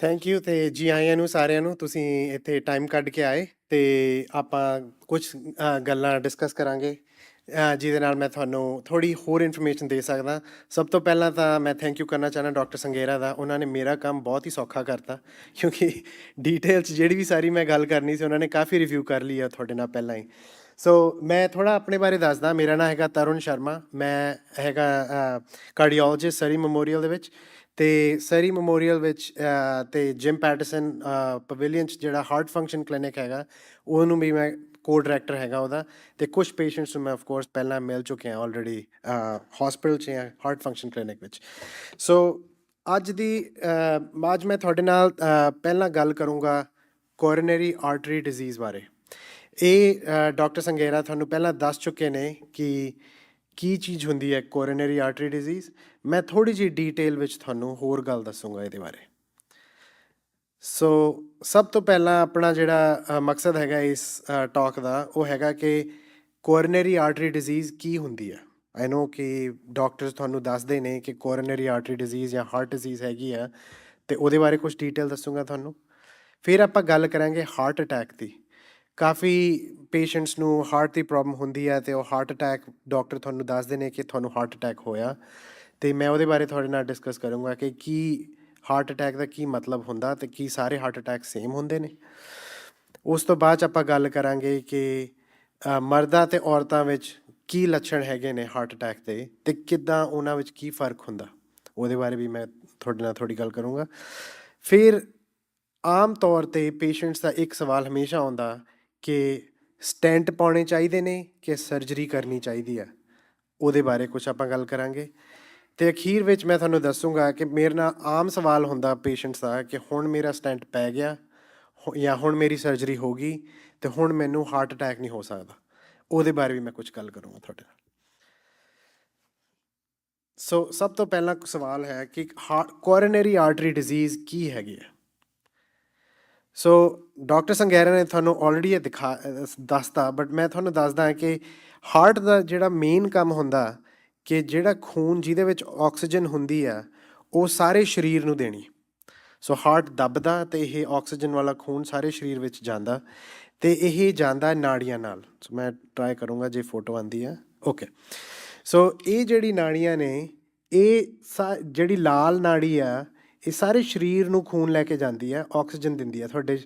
Thank you ਤੇ ਜੀ ਆਇਆਂ ਨੂੰ, ਸਾਰਿਆਂ ਨੂੰ, ਤੁਸੀਂ ਇੱਥੇ ਟਾਈਮ ਕੱਢ ਕੇ ਆਏ ਤੇ ਆਪਾਂ ਕੁਝ ਗੱਲਾਂ ਡਿਸਕਸ ਕਰਾਂਗੇ। ਜਿਹਦੇ ਨਾਲ ਮੈਂ ਤੁਹਾਨੂੰ ਥੋੜੀ ਹੋਰ ਇਨਫੋਰਮੇਸ਼ਨ ਦੇ ਸਕਦਾ। ਸਭ ਤੋਂ ਪਹਿਲਾਂ ਤਾਂ ਮੈਂ ਥੈਂਕ ਯੂ ਕਰਨਾ ਚਾਹਨਾ ਡਾਕਟਰ ਸੰਗੇਰਾ ਦਾ। ਉਹਨਾਂ ਨੇ ਮੇਰਾ ਕੰਮ ਬਹੁਤ ਹੀ ਸੌਖਾ ਕਰਤਾ, ਕਿਉਂਕਿ ਡਿਟੇਲ 'ਚ ਜਿਹੜੀ ਵੀ ਸਾਰੀ ਮੈਂ ਗੱਲ ਕਰਨੀ ਸੀ, ਉਹਨਾਂ ਨੇ ਕਾਫੀ ਰਿਵਿਊ ਕਰ ਲਈ ਆ ਤੁਹਾਡੇ ਨਾਲ ਪਹਿਲਾਂ ਹੀ। ਸੋ ਮੈਂ ਥੋੜਾ ਆਪਣੇ ਬਾਰੇ ਦੱਸਦਾ। ਮੇਰਾ ਨਾਮ ਹੈਗਾ ਤਰੁਣ ਸ਼ਰਮਾ। ਮੈਂ ਹੈਗਾ ਕਾਰਡੀਓਲੋਜਿਸਟ ਸਰੀ ਮੈਮੋਰੀਅਲ ਦੇ ਵਿੱਚ। ਤੇ ਸਰੀ ਮੈਮੋਰੀਅਲ ਵਿੱਚ ਅ, ਤੇ ਜਿਮ ਪੈਟਰਸਨ ਪਵੇਲੀਅਨ 'ਚ ਜਿਹੜਾ ਹਾਰਟ ਫੰਕਸ਼ਨ ਕਲੀਨਿਕ ਹੈਗਾ ਉਹਨੂੰ ਵੀ ਮੈਂ ਕੋ ਡਾਇਰੈਕਟਰ ਹੈਗਾ ਉਹਦਾ ਤੇ ਕੁਝ ਪੇਸ਼ੈਂਟਸ ਨੂੰ ਮੈਂ ਆਫ ਕੋਰਸ ਪਹਿਲਾਂ ਮਿਲ ਚੁੱਕੇ ਹਾਂ ਆਲਰੇਡੀ ਹਸਪੀਟਲ 'ਚ ਜਾਂ ਹਾਰਟ ਫੰਕਸ਼ਨ ਕਲੀਨਿਕ ਵਿੱਚ। ਸੋ ਅੱਜ ਦੀ ਅ, ਅੱਜ ਮੈਂ ਤੁਹਾਡੇ ਨਾਲ ਅ, ਪਹਿਲਾਂ ਗੱਲ ਕਰੂੰਗਾ ਕੋਰੋਨਰੀ ਆਰਟਰੀ ਡਿਜ਼ੀਜ਼ ਬਾਰੇ। ਇਹ ਡਾਕਟਰ ਸੰਗੇਰਾ ਤੁਹਾਨੂੰ ਪਹਿਲਾਂ ਦੱਸ ਚੁੱਕੇ ਨੇ ਕਿ ਕੀ ਚੀਜ਼ ਹੁੰਦੀ ਹੈ ਕੋਰੋਨਰੀ ਆਰਟਰੀ ਡਿਜ਼ੀਜ਼ ਮੈਂ ਥੋੜੀ ਜਿਹੀ ਡੀਟੇਲ ਵਿੱਚ ਤੁਹਾਨੂੰ ਹੋਰ ਗੱਲ ਦੱਸੂੰਗਾ ਇਹਦੇ ਬਾਰੇ। ਸੋ ਸਭ ਤੋਂ ਪਹਿਲਾਂ ਆਪਣਾ ਜਿਹੜਾ ਮਕਸਦ ਹੈਗਾ ਇਸ ਟਾਕ ਦਾ, ਉਹ ਹੈਗਾ ਕਿ ਕੋਰੋਨਰੀ ਆਰਟਰੀ ਡਿਜ਼ੀਜ਼ ਕੀ ਹੁੰਦੀ ਹੈ? ਆਈ ਨੋ ਕਿ ਡਾਕਟਰਸ ਤੁਹਾਨੂੰ ਦੱਸਦੇ ਨੇ ਕਿ ਕੋਰੋਨਰੀ ਆਰਟਰੀ ਡਿਜ਼ੀਜ਼ ਜਾਂ ਹਾਰਟ ਡਿਜ਼ੀਜ਼ ਹੈਗੀ ਆ, ਤੇ ਉਹਦੇ ਬਾਰੇ ਕੁਝ ਡੀਟੇਲ ਦੱਸੂੰਗਾ ਤੁਹਾਨੂੰ। ਫਿਰ ਆਪਾਂ ਗੱਲ ਕਰਾਂਗੇ ਹਾਰਟ ਅਟੈਕ ਦੀ। ਕਾਫੀ ਪੇਸ਼ੈਂਟਸ ਨੂੰ ਹਾਰਟ ਦੀ ਪ੍ਰੋਬਲਮ ਹੁੰਦੀ ਹੈ ਤੇ ਉਹ ਹਾਰਟ ਅਟੈਕ ਡਾਕਟਰ ਤੁਹਾਨੂੰ ਦੱਸਦੇ ਨੇ ਕਿ ਤੁਹਾਨੂੰ ਹਾਰਟ ਅਟੈਕ ਹੋਇਆ। ਤੇ ਮੈਂ ਉਹਦੇ ਬਾਰੇ ਤੁਹਾਡੇ ਨਾਲ ਡਿਸਕਸ ਕਰੂੰਗਾ ਕਿ ਕੀ ਹਾਰਟ ਅਟੈਕ ਦਾ ਕੀ ਮਤਲਬ ਹੁੰਦਾ ਤੇ ਕੀ ਸਾਰੇ ਹਾਰਟ ਅਟੈਕ ਸੇਮ ਹੁੰਦੇ ਨੇ। ਉਸ ਤੋਂ ਬਾਅਦ 'ਚ ਆਪਾਂ ਗੱਲ ਕਰਾਂਗੇ ਕਿ ਮਰਦਾਂ ਤੇ ਔਰਤਾਂ ਵਿੱਚ ਕੀ ਲੱਛਣ ਹੈਗੇ ਨੇ ਹਾਰਟ ਅਟੈਕ ਦੇ ਤੇ ਕਿੱਦਾਂ ਉਹਨਾਂ ਵਿੱਚ ਕੀ ਫ਼ਰਕ ਹੁੰਦਾ। ਉਹਦੇ ਬਾਰੇ ਵੀ ਮੈਂ ਤੁਹਾਡੇ ਨਾਲ ਥੋੜੀ ਗੱਲ ਕਰੂੰਗਾ। ਫਿਰ ਆਮ ਤੌਰ ਤੇ ਪੇਸ਼ੈਂਟਸ ਦਾ ਇੱਕ ਸਵਾਲ ਹਮੇਸ਼ਾ ਆਉਂਦਾ ਕਿ ਸਟੈਂਟ ਪਾਉਣੇ ਚਾਹੀਦੇ ਨੇ ਕਿ ਸਰਜਰੀ ਕਰਨੀ ਚਾਹੀਦੀ ਹੈ। ਉਹਦੇ ਬਾਰੇ ਕੁਝ ਆਪਾਂ ਗੱਲ ਕਰਾਂਗੇ। ਤੇ ਅਖੀਰ ਵਿੱਚ ਮੈਂ ਤੁਹਾਨੂੰ ਦੱਸੂੰਗਾ ਕਿ ਮੇਰੇ ਨਾਲ ਆਮ ਸਵਾਲ ਹੁੰਦਾ ਪੇਸ਼ੈਂਟਸ ਦਾ ਕਿ ਹੁਣ ਮੇਰਾ ਸਟੈਂਟ ਪੈ ਗਿਆ ਹੋ- ਜਾਂ ਹੁਣ ਮੇਰੀ ਸਰਜਰੀ ਹੋ ਗਈ ਤੇ ਹੁਣ ਮੈਨੂੰ ਹਾਰਟ ਅਟੈਕ ਨਹੀਂ ਹੋ ਸਕਦਾ। ਉਹਦੇ ਬਾਰੇ ਵੀ ਮੈਂ ਕੁਝ ਗੱਲ ਕਰੂੰਗਾ ਤੁਹਾਡੇ ਨਾਲ। ਸੋ ਸਭ ਤੋਂ ਪਹਿਲਾ ਸਵਾਲ ਹੈ ਕਿ ਕੋਰੋਨਰੀ ਆਰਟਰੀ ਡਿਜ਼ੀਜ਼ ਕੀ ਹੈਗੀ ਹੈ? ਸੋ ਡਾਕਟਰ ਸੰਗੈਰਾ ਨੇ ਤੁਹਾਨੂੰ ਆਲਰੇਡੀ ਇਹ ਦਿਖਾ ਦੱਸਤਾ ਬਟ ਮੈਂ ਤੁਹਾਨੂੰ ਦੱਸਦਾ ਕਿ ਹਾਰਟ ਦਾ ਜਿਹੜਾ ਮੇਨ ਕੰਮ ਹੁੰਦਾ, ਕਿ ਜਿਹੜਾ ਖੂਨ ਜਿਹਦੇ ਵਿੱਚ ਆਕਸੀਜਨ ਹੁੰਦੀ ਆ, ਉਹ ਸਾਰੇ ਸਰੀਰ ਨੂੰ ਦੇਣੀ। ਸੋ ਹਾਰਟ ਦੱਬਦਾ ਤੇ ਇਹ ਆਕਸੀਜਨ ਵਾਲਾ ਖੂਨ ਸਾਰੇ ਸਰੀਰ ਵਿੱਚ ਜਾਂਦਾ ਤੇ ਇਹ ਜਾਂਦਾ ਨਾੜੀਆਂ ਨਾਲ। ਸੋ ਮੈਂ ਟਰਾਈ ਕਰੂੰਗਾ ਜੇ ਫੋਟੋ ਆਂਦੀ ਆ। ਓਕੇ ਸੋ ਇਹ ਜਿਹੜੀ ਨਾੜੀਆਂ ਨੇ, ਇਹ ਸਾ- ਜਿਹੜੀ ਲਾਲ ਨਾੜੀ ਆ ਇਹ ਸਾਰੇ ਸਰੀਰ ਨੂੰ ਖੂਨ ਲੈ ਕੇ ਜਾਂਦੀ ਆ ਆਕਸੀਜਨ ਦਿੰਦੀ ਆ ਤੁਹਾਡੇ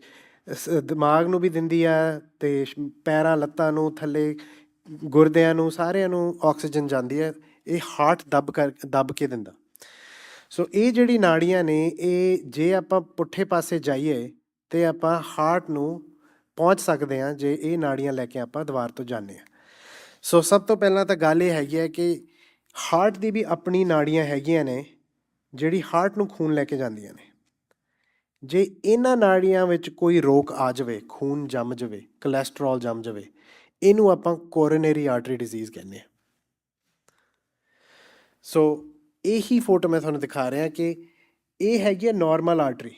ਸ- ਦਿਮਾਗ ਨੂੰ ਵੀ ਦਿੰਦੀ ਆ ਤੇ ਪੈਰਾਂ, ਲੱਤਾਂ ਨੂੰ, ਥੱਲੇ ਗੁਰਦਿਆਂ ਨੂੰ, ਸਾਰਿਆਂ ਨੂੰ ਆਕਸੀਜਨ ਜਾਂਦੀ ਹੈ, ਇਹ ਹਾਰਟ ਦੱਬ ਕਰ, ਦੱਬ ਕੇ ਦਿੰਦਾ। ਸੋ ਇਹ ਜਿਹੜੀ ਨਾੜੀਆਂ ਨੇ, ਇਹ ਜੇ ਆਪਾਂ ਪੁੱਠੇ ਪਾਸੇ ਜਾਈਏ ਤੇ ਆਪਾਂ ਹਾਰਟ ਨੂੰ ਪਹੁੰਚ ਸਕਦੇ ਹਾਂ ਜੇ ਇਹ ਨਾੜੀਆਂ ਲੈ ਕੇ ਆਪਾਂ ਦੀਵਾਰ ਤੋਂ ਜਾਂਦੇ ਹਾਂ। ਸੋ ਸਭ ਤੋਂ ਪਹਿਲਾਂ ਤਾਂ ਗੱਲ ਇਹ ਹੈਗੀ ਹੈ ਕਿ ਹਾਰਟ ਦੀ ਵੀ ਆਪਣੀ ਨਾੜੀਆਂ ਹੈਗੀਆਂ ਨੇ ਜਿਹੜੀ ਹਾਰਟ ਨੂੰ ਖੂਨ ਲੈ ਕੇ ਜਾਂਦੀਆਂ ਨੇ। ਜੇ ਇਹਨਾਂ ਨਾੜੀਆਂ ਵਿੱਚ ਕੋਈ ਰੋਕ ਆ ਜਾਵੇ, ਖੂਨ ਜੰਮ ਜਾਵੇ ਕੋਲੇਸਟ੍ਰੋਲ ਜੰਮ ਜਾਵੇ, ਇਹਨੂੰ ਆਪਾਂ ਕੋਰੋਨਰੀ ਆਰਟਰੀ ਡਿਜ਼ੀਜ਼ ਕਹਿੰਦੇ ਆ ਸੋ ਇਹੀ ਫੋਟੋ ਮੈਂ ਤੁਹਾਨੂੰ ਦਿਖਾ ਰਿਹਾ ਕਿ ਇਹ ਹੈਗੀ ਹੈ ਨਾਰਮਲ ਆਰਟਰੀ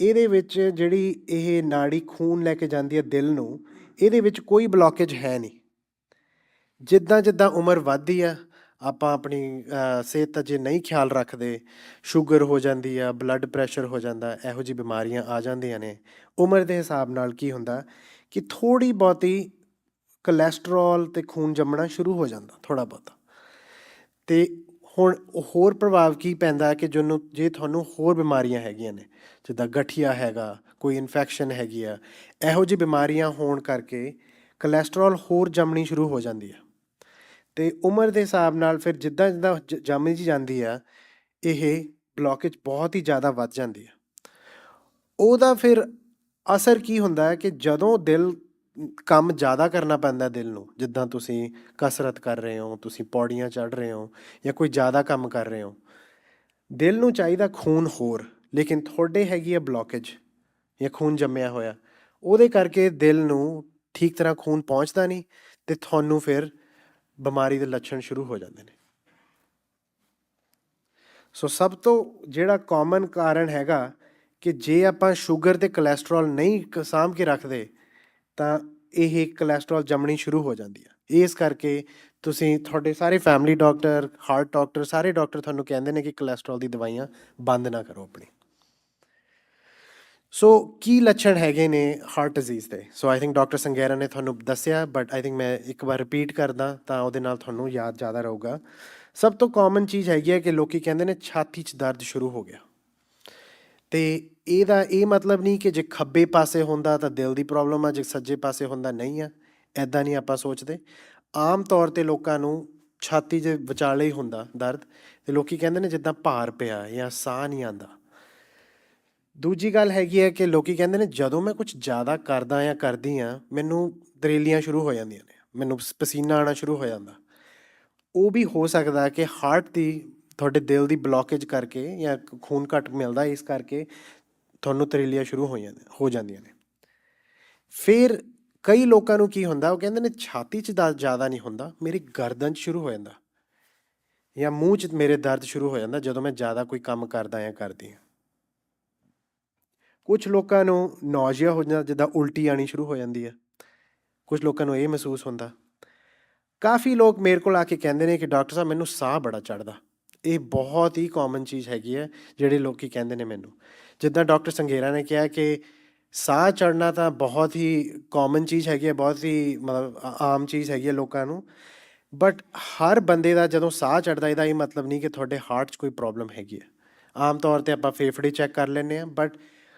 ਇਹਦੇ ਵਿੱਚ ਜਿਹੜੀ ਇਹ ਨਾੜੀ ਖੂਨ ਲੈ ਕੇ ਜਾਂਦੀ ਹੈ ਦਿਲ ਨੂੰ, ਇਹਦੇ ਵਿੱਚ ਕੋਈ ਬਲੌਕੇਜ ਹੈ ਨਹੀਂ। ਜਿੱਦਾਂ ਜਿੱਦਾਂ ਉਮਰ ਵੱਧਦੀ ਆ ਆਪਾਂ ਆਪਣੀ ਸਿਹਤ ਦਾ ਜੇ ਨਹੀਂ ਖਿਆਲ ਰੱਖਦੇ, ਸ਼ੂਗਰ ਹੋ ਜਾਂਦੀ ਆ ਬਲੱਡ ਪ੍ਰੈਸ਼ਰ ਹੋ ਜਾਂਦਾ, ਇਹੋ ਜਿਹੀ ਬਿਮਾਰੀਆਂ ਆ ਜਾਂਦੀਆਂ ਨੇ। ਉਮਰ ਦੇ ਹਿਸਾਬ ਨਾਲ ਕੀ ਹੁੰਦਾ ਕਿ ਥੋੜੀ ਬਹੁਤੀ ਕੋਲੇਸਟ੍ਰੋਲ ਤੇ ਖੂਨ ਜੰਮਣਾ ਸ਼ੁਰੂ ਹੋ ਜਾਂਦਾ ਥੋੜਾ ਬਹੁਤਾ। ਤੇ ਹੁਣ ਹੋਰ ਪ੍ਰਭਾਵ ਕੀ ਪੈਂਦਾ ਕਿ ਜਿਹਨੂੰ, ਜੇ ਤੁਹਾਨੂੰ ਹੋਰ ਬਿਮਾਰੀਆਂ ਹੈਗੀਆਂ ਨੇ, ਜਿੱਦਾਂ ਗਠੀਆ ਹੈਗਾ, ਕੋਈ ਇਨਫੈਕਸ਼ਨ ਹੈਗੀ ਆ, ਇਹੋ ਜਿਹੀ ਬਿਮਾਰੀਆਂ ਹੋਣ ਕਰਕੇ ਕੋਲੇਸਟ੍ਰੋਲ ਹੋਰ ਜੰਮਣੀ ਸ਼ੁਰੂ ਹੋ ਜਾਂਦੀ ਆ। ਤੇ ਉਮਰ ਦੇ ਹਿਸਾਬ ਨਾਲ ਫਿਰ ਜਿੱਦਾਂ ਜਿੱਦਾਂ ਜ- ਜੰਮੀ ਜੀ ਜਾਂਦੀ ਆ, ਇਹ ਬਲੌਕੇਜ ਬਹੁਤ ਹੀ ਜ਼ਿਆਦਾ ਵੱਧ ਜਾਂਦੀ ਆ। ਉਹਦਾ ਫਿਰ ਅਸਰ ਕੀ ਹੁੰਦਾ ਹੈ ਕਿ ਜਦੋਂ ਦਿਲ ਕੰਮ ਜ਼ਿਆਦਾ ਕਰਨਾ ਪੈਂਦਾ ਦਿਲ ਨੂੰ, ਜਿੱਦਾਂ ਤੁਸੀਂ ਕਸਰਤ ਕਰ ਰਹੇ ਹੋ, ਤੁਸੀਂ ਪੌੜੀਆਂ ਚੜ੍ਹ ਰਹੇ ਹੋ ਜਾਂ ਕੋਈ ਜ਼ਿਆਦਾ ਕੰਮ ਕਰ ਰਹੇ ਹੋ, ਦਿਲ ਨੂੰ ਚਾਹੀਦਾ ਖੂਨ ਹੋਰ, ਲੇਕਿਨ ਤੁਹਾਡੇ ਹੈਗੀ ਹੈ ਬਲੌਕੇਜ ਜਾਂ ਖੂਨ ਜੰਮਿਆ ਹੋਇਆ, ਉਹਦੇ ਕਰਕੇ ਦਿਲ ਨੂੰ ਠੀਕ ਤਰ੍ਹਾਂ ਖੂਨ ਪਹੁੰਚਦਾ ਨਹੀਂ ਤੇ ਤੁਹਾਨੂੰ ਫਿਰ ਬਿਮਾਰੀ ਦੇ ਲੱਛਣ ਸ਼ੁਰੂ ਹੋ ਜਾਂਦੇ ਨੇ। ਸੋ ਸਭ ਤੋਂ ਜਿਹੜਾ ਕਾਮਨ ਕਾਰਨ ਹੈਗਾ ਕਿ ਜੇ ਆਪਾਂ ਸ਼ੂਗਰ ਤੇ ਕੋਲੇਸਟ੍ਰੋਲ ਨਹੀਂ ਸਾਂਭ ਕੇ ਰੱਖਦੇ, ਤਾਂ ਇਹ ਕੋਲੇਸਟ੍ਰੋਲ ਜੰਮਣੀ ਸ਼ੁਰੂ ਹੋ ਜਾਂਦੀ ਹੈ ਇਸ ਕਰਕੇ ਤੁਸੀਂ ਤੁਹਾਡੇ ਸਾਰੇ ਫੈਮਿਲੀ ਡਾਕਟਰ ਹਾਰਟ ਡਾਕਟਰ ਸਾਰੇ ਡਾਕਟਰ ਤੁਹਾਨੂੰ ਕਹਿੰਦੇ ਨੇ ਕਿ ਕੋਲੇਸਟ੍ਰੋਲ ਦੀ ਦਵਾਈਆਂ ਬੰਦ ਨਾ ਕਰੋ ਆਪਣੀ। ਸੋ ਕੀ ਲੱਛਣ ਹੈਗੇ ਨੇ ਹਾਰਟ ਡਿਜ਼ੀਜ਼ ਦੇ? ਸੋ ਆਈ ਥਿੰਕ ਡਾਕਟਰ ਸੰਗੇਰਾ ਨੇ ਤੁਹਾਨੂੰ ਦੱਸਿਆ ਬਟ ਆਈ ਥਿੰਕ ਮੈਂ ਇੱਕ ਵਾਰ ਰਿਪੀਟ ਕਰਦਾ ਤਾਂ ਉਹਦੇ ਨਾਲ ਤੁਹਾਨੂੰ ਯਾਦ ਜ਼ਿਆਦਾ ਰਹੂਗਾ। ਸਭ ਤੋਂ ਕਾਮਨ ਚੀਜ਼ ਹੈਗੀ ਹੈ ਕਿ ਲੋਕੀ ਕਹਿੰਦੇ ਨੇ ਛਾਤੀ 'ਚ ਦਰਦ ਸ਼ੁਰੂ ਹੋ ਗਿਆ। ਤੇ ਇਹਦਾ ਇਹ ਮਤਲਬ ਨਹੀਂ ਕਿ ਜੇ ਖੱਬੇ ਪਾਸੇ ਹੁੰਦਾ ਤਾਂ ਦਿਲ ਦੀ ਪ੍ਰੋਬਲਮ ਆ, ਜੇ ਸੱਜੇ ਪਾਸੇ ਹੁੰਦਾ ਨਹੀਂ ਆ। ਐਦਾਂ ਨਹੀਂ ਆਪਾਂ ਸੋਚਦੇ। ਆਮ ਤੌਰ ਤੇ ਲੋਕਾਂ ਨੂੰ ਛਾਤੀ 'ਚ ਵਿਚਾਲੇ ਹੀ ਹੁੰਦਾ ਦਰਦ। ਤੇ ਲੋਕੀ ਕਹਿੰਦੇ ਨੇ ਜਿੱਦਾਂ ਭਾਰ ਪਿਆ ਜਾਂ ਸਾਹ ਨਹੀਂ ਆਂਦਾ ਦੂਜੀ ਗੱਲ ਹੈਗੀ ਹੈ ਕਿ ਲੋਕੀ ਕਹਿੰਦੇ ਨੇ, ਜਦੋਂ ਮੈਂ ਕੁਝ ਜ਼ਿਆਦਾ ਕਰਦਾ ਜਾਂ ਕਰਦੀ ਆ ਮੈਨੂੰ ਦਰੇਲੀਆਂ ਸ਼ੁਰੂ ਹੋ ਜਾਂਦੀਆਂ ਨੇ, ਮੈਨੂੰ ਸ- ਪਸੀਨਾ ਆਣਾ ਸ਼ੁਰੂ ਹੋ ਜਾਂਦਾ। ਉਹ ਵੀ ਹੋ ਸਕਦਾ ਕਿ ਹਾਰਟ ਦੀ, ਤੁਹਾਡੇ ਦਿਲ ਦੀ ਬਲੌਕੇਜ ਕਰਕੇ ਜਾਂ ਖੂਨ ਘੱਟ ਮਿਲਦਾ ਇਸ ਕਰਕੇ ਤੁਹਾਨੂੰ ਤਰੇਲੀਆਂ ਸ਼ੁਰੂ ਹੋ ਜਾਂਦੀਆਂ ਹੋ ਜਾਂਦੀਆਂ ਨੇ। ਫਿਰ ਕਈ ਲੋਕਾਂ ਨੂੰ ਕੀ ਹੁੰਦਾ, ਉਹ ਕਹਿੰਦੇ ਨੇ, ਛਾਤੀ 'ਚ ਦਰਦ ਜ਼ਿਆਦਾ ਨਹੀਂ ਹੁੰਦਾ, ਮੇਰੀ ਗਰਦਨ 'ਚ ਸ਼ੁਰੂ ਹੋ ਜਾਂਦਾ। ਜਾਂ ਮੂੰਹ 'ਚ ਮੇਰੇ ਦਰਦ ਸ਼ੁਰੂ ਹੋ ਜਾਂਦਾ, ਜਦੋਂ ਮੈਂ ਜ਼ਿਆਦਾ ਕੋਈ ਕੰਮ ਕਰਦਾ ਜਾਂ ਕਰਦੀ ਹਾਂ। ਕੁਝ ਲੋਕਾਂ ਨੂੰ ਨੌਜੀਆ ਹੋ ਜਾਂਦਾ, ਜਿੱਦਾਂ ਉਲਟੀ ਆਣੀ ਸ਼ੁਰੂ ਹੋ ਜਾਂਦੀ ਹੈ। ਕੁਝ ਲੋਕਾਂ ਨੂੰ ਇਹ ਮਹਿਸੂਸ ਹੁੰਦਾ। ਕਾਫੀ ਲੋਕ ਮੇਰੇ ਕੋਲ ਆ ਕੇ ਕਹਿੰਦੇ ਨੇ ਕਿ ਡਾਕਟਰ ਸਾਹਿਬ, ਮੈਨੂੰ ਸਾਹ ਬੜਾ ਚੜਦਾ ਇਹ ਬਹੁਤ ਹੀ ਕਾਮਨ ਚੀਜ਼ ਹੈਗੀ ਹੈ, ਜਿਹੜੇ ਲੋਕੀ ਕਹਿੰਦੇ ਨੇ ਮੈਨੂੰ। ਜਿੱਦਾਂ ਡਾਕਟਰ ਸੰਗੇਰਾ ਨੇ ਕਿਹਾ ਕਿ ਸਾਹ ਚੜਨਾ ਤਾਂ ਬਹੁਤ ਹੀ ਕਾਮਨ ਚੀਜ਼ ਹੈਗੀ ਹੈ, ਬਹੁਤ ਹੀ ਮਤਲਬ ਆਮ ਚੀਜ਼ ਹੈਗੀ ਹੈ ਲੋਕਾਂ ਨੂੰ। ਬਟ ਹਰ ਬੰਦੇ ਦਾ ਜਦੋਂ ਸਾਹ ਚੜਦਾ ਇਹਦਾ ਇਹ ਮਤਲਬ ਨਹੀਂ ਕਿ ਤੁਹਾਡੇ ਹਾਰਟ 'ਚ ਕੋਈ ਪ੍ਰੋਬਲਮ ਹੈਗੀ ਹੈ। ਆਮ ਤੌਰ ਤੇ ਆਪਾਂ ਫੇਫੜੇ ਚੈੱਕ ਕਰ ਲੈਂਦੇ ਆ ਬਟ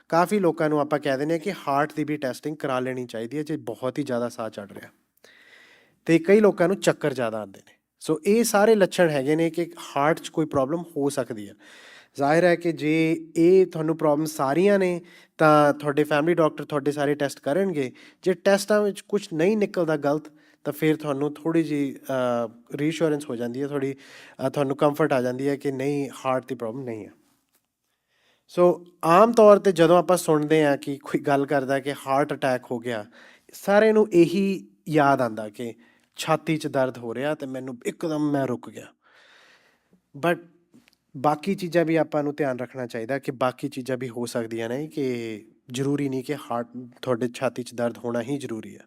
ਕਾਫੀ ਲੋਕਾਂ ਨੂੰ ਆਪਾਂ ਕਹਿ ਦਿੰਦੇ ਆ ਕਿ ਹਾਰਟ ਦੀ ਵੀ ਟੈਸਟਿੰਗ ਕਰਾ ਲੈਣੀ ਚਾਹੀਦੀ ਹੈ, ਜੇ ਬਹੁਤ ਹੀ ਜ਼ਿਆਦਾ ਸਾਹ ਚੜ ਰਿਹਾ। ਤੇ ਕਈ ਲੋਕਾਂ ਨੂੰ ਚੱਕਰ ਜ਼ਿਆਦਾ ਆਉਂਦੇ ਨੇ। ਸੋ ਇਹ ਸਾਰੇ ਲੱਛਣ ਹੈਗੇ ਨੇ ਕਿ ਹਾਰਟ 'ਚ ਕੋਈ ਪ੍ਰੋਬਲਮ ਹੋ ਸਕਦੀ ਹੈ। ਜ਼ਾਹਿਰ ਹੈ ਕਿ ਜੇ ਇਹ ਤੁਹਾਨੂੰ ਪ੍ਰੋਬਲਮ ਸਾਰੀਆਂ ਨੇ, ਤਾਂ ਤੁਹਾਡੇ ਫੈਮਿਲੀ ਡਾਕਟਰ ਤੁਹਾਡੇ ਸਾਰੇ ਟੈਸਟ ਕਰਨਗੇ। ਜੇ ਟੈਸਟਾਂ ਵਿੱਚ ਕੁਝ ਨਹੀਂ ਨਿਕਲਦਾ ਗਲਤ, ਤਾਂ ਫਿਰ ਤੁਹਾਨੂੰ ਥੋੜੀ ਜੀ ਰੀਸ਼ੋਰੈਂਸ ਹੋ ਜਾਂਦੀ ਹੈ ਥੋੜੀ ਤੁਹਾਨੂੰ ਕੰਫਰਟ ਆ ਜਾਂਦੀ ਹੈ ਕਿ ਨਹੀਂ ਹਾਰਟ ਦੀ ਪ੍ਰੋਬਲਮ ਨਹੀਂ ਹੈ। ਸੋ ਆਮ ਤੌਰ ਤੇ ਜਦੋਂ ਆਪਾਂ ਸੁਣਦੇ ਆ ਕਿ ਕੋਈ ਗੱਲ ਕਰਦਾ ਕਿ ਹਾਰਟ ਅਟੈਕ ਹੋ ਗਿਆ ਸਾਰੇ ਨੂੰ ਇਹੀ ਯਾਦ ਆਂਦਾ ਕਿ ਛਾਤੀ 'ਚ ਦਰਦ ਹੋ ਰਿਹਾ ਤੇ ਮੈਨੂੰ ਇੱਕਦਮ ਮੈਂ ਰੁਕ ਗਿਆ। ਬਟ ਬਾਕੀ ਚੀਜ਼ਾਂ ਵੀ ਆਪਾਂ ਨੂੰ ਧਿਆਨ ਰੱਖਣਾ ਚਾਹੀਦਾ ਕਿ ਬਾਕੀ ਚੀਜ਼ਾਂ ਵੀ ਹੋ ਸਕਦੀਆਂ ਨੇ ਕਿ ਜ਼ਰੂਰੀ ਨਹੀਂ ਕਿ ਹਾਰਟ ਤੁਹਾਡੇ ਛਾਤੀ 'ਚ ਦਰਦ ਹੋਣਾ ਹੀ ਜ਼ਰੂਰੀ ਹੈ।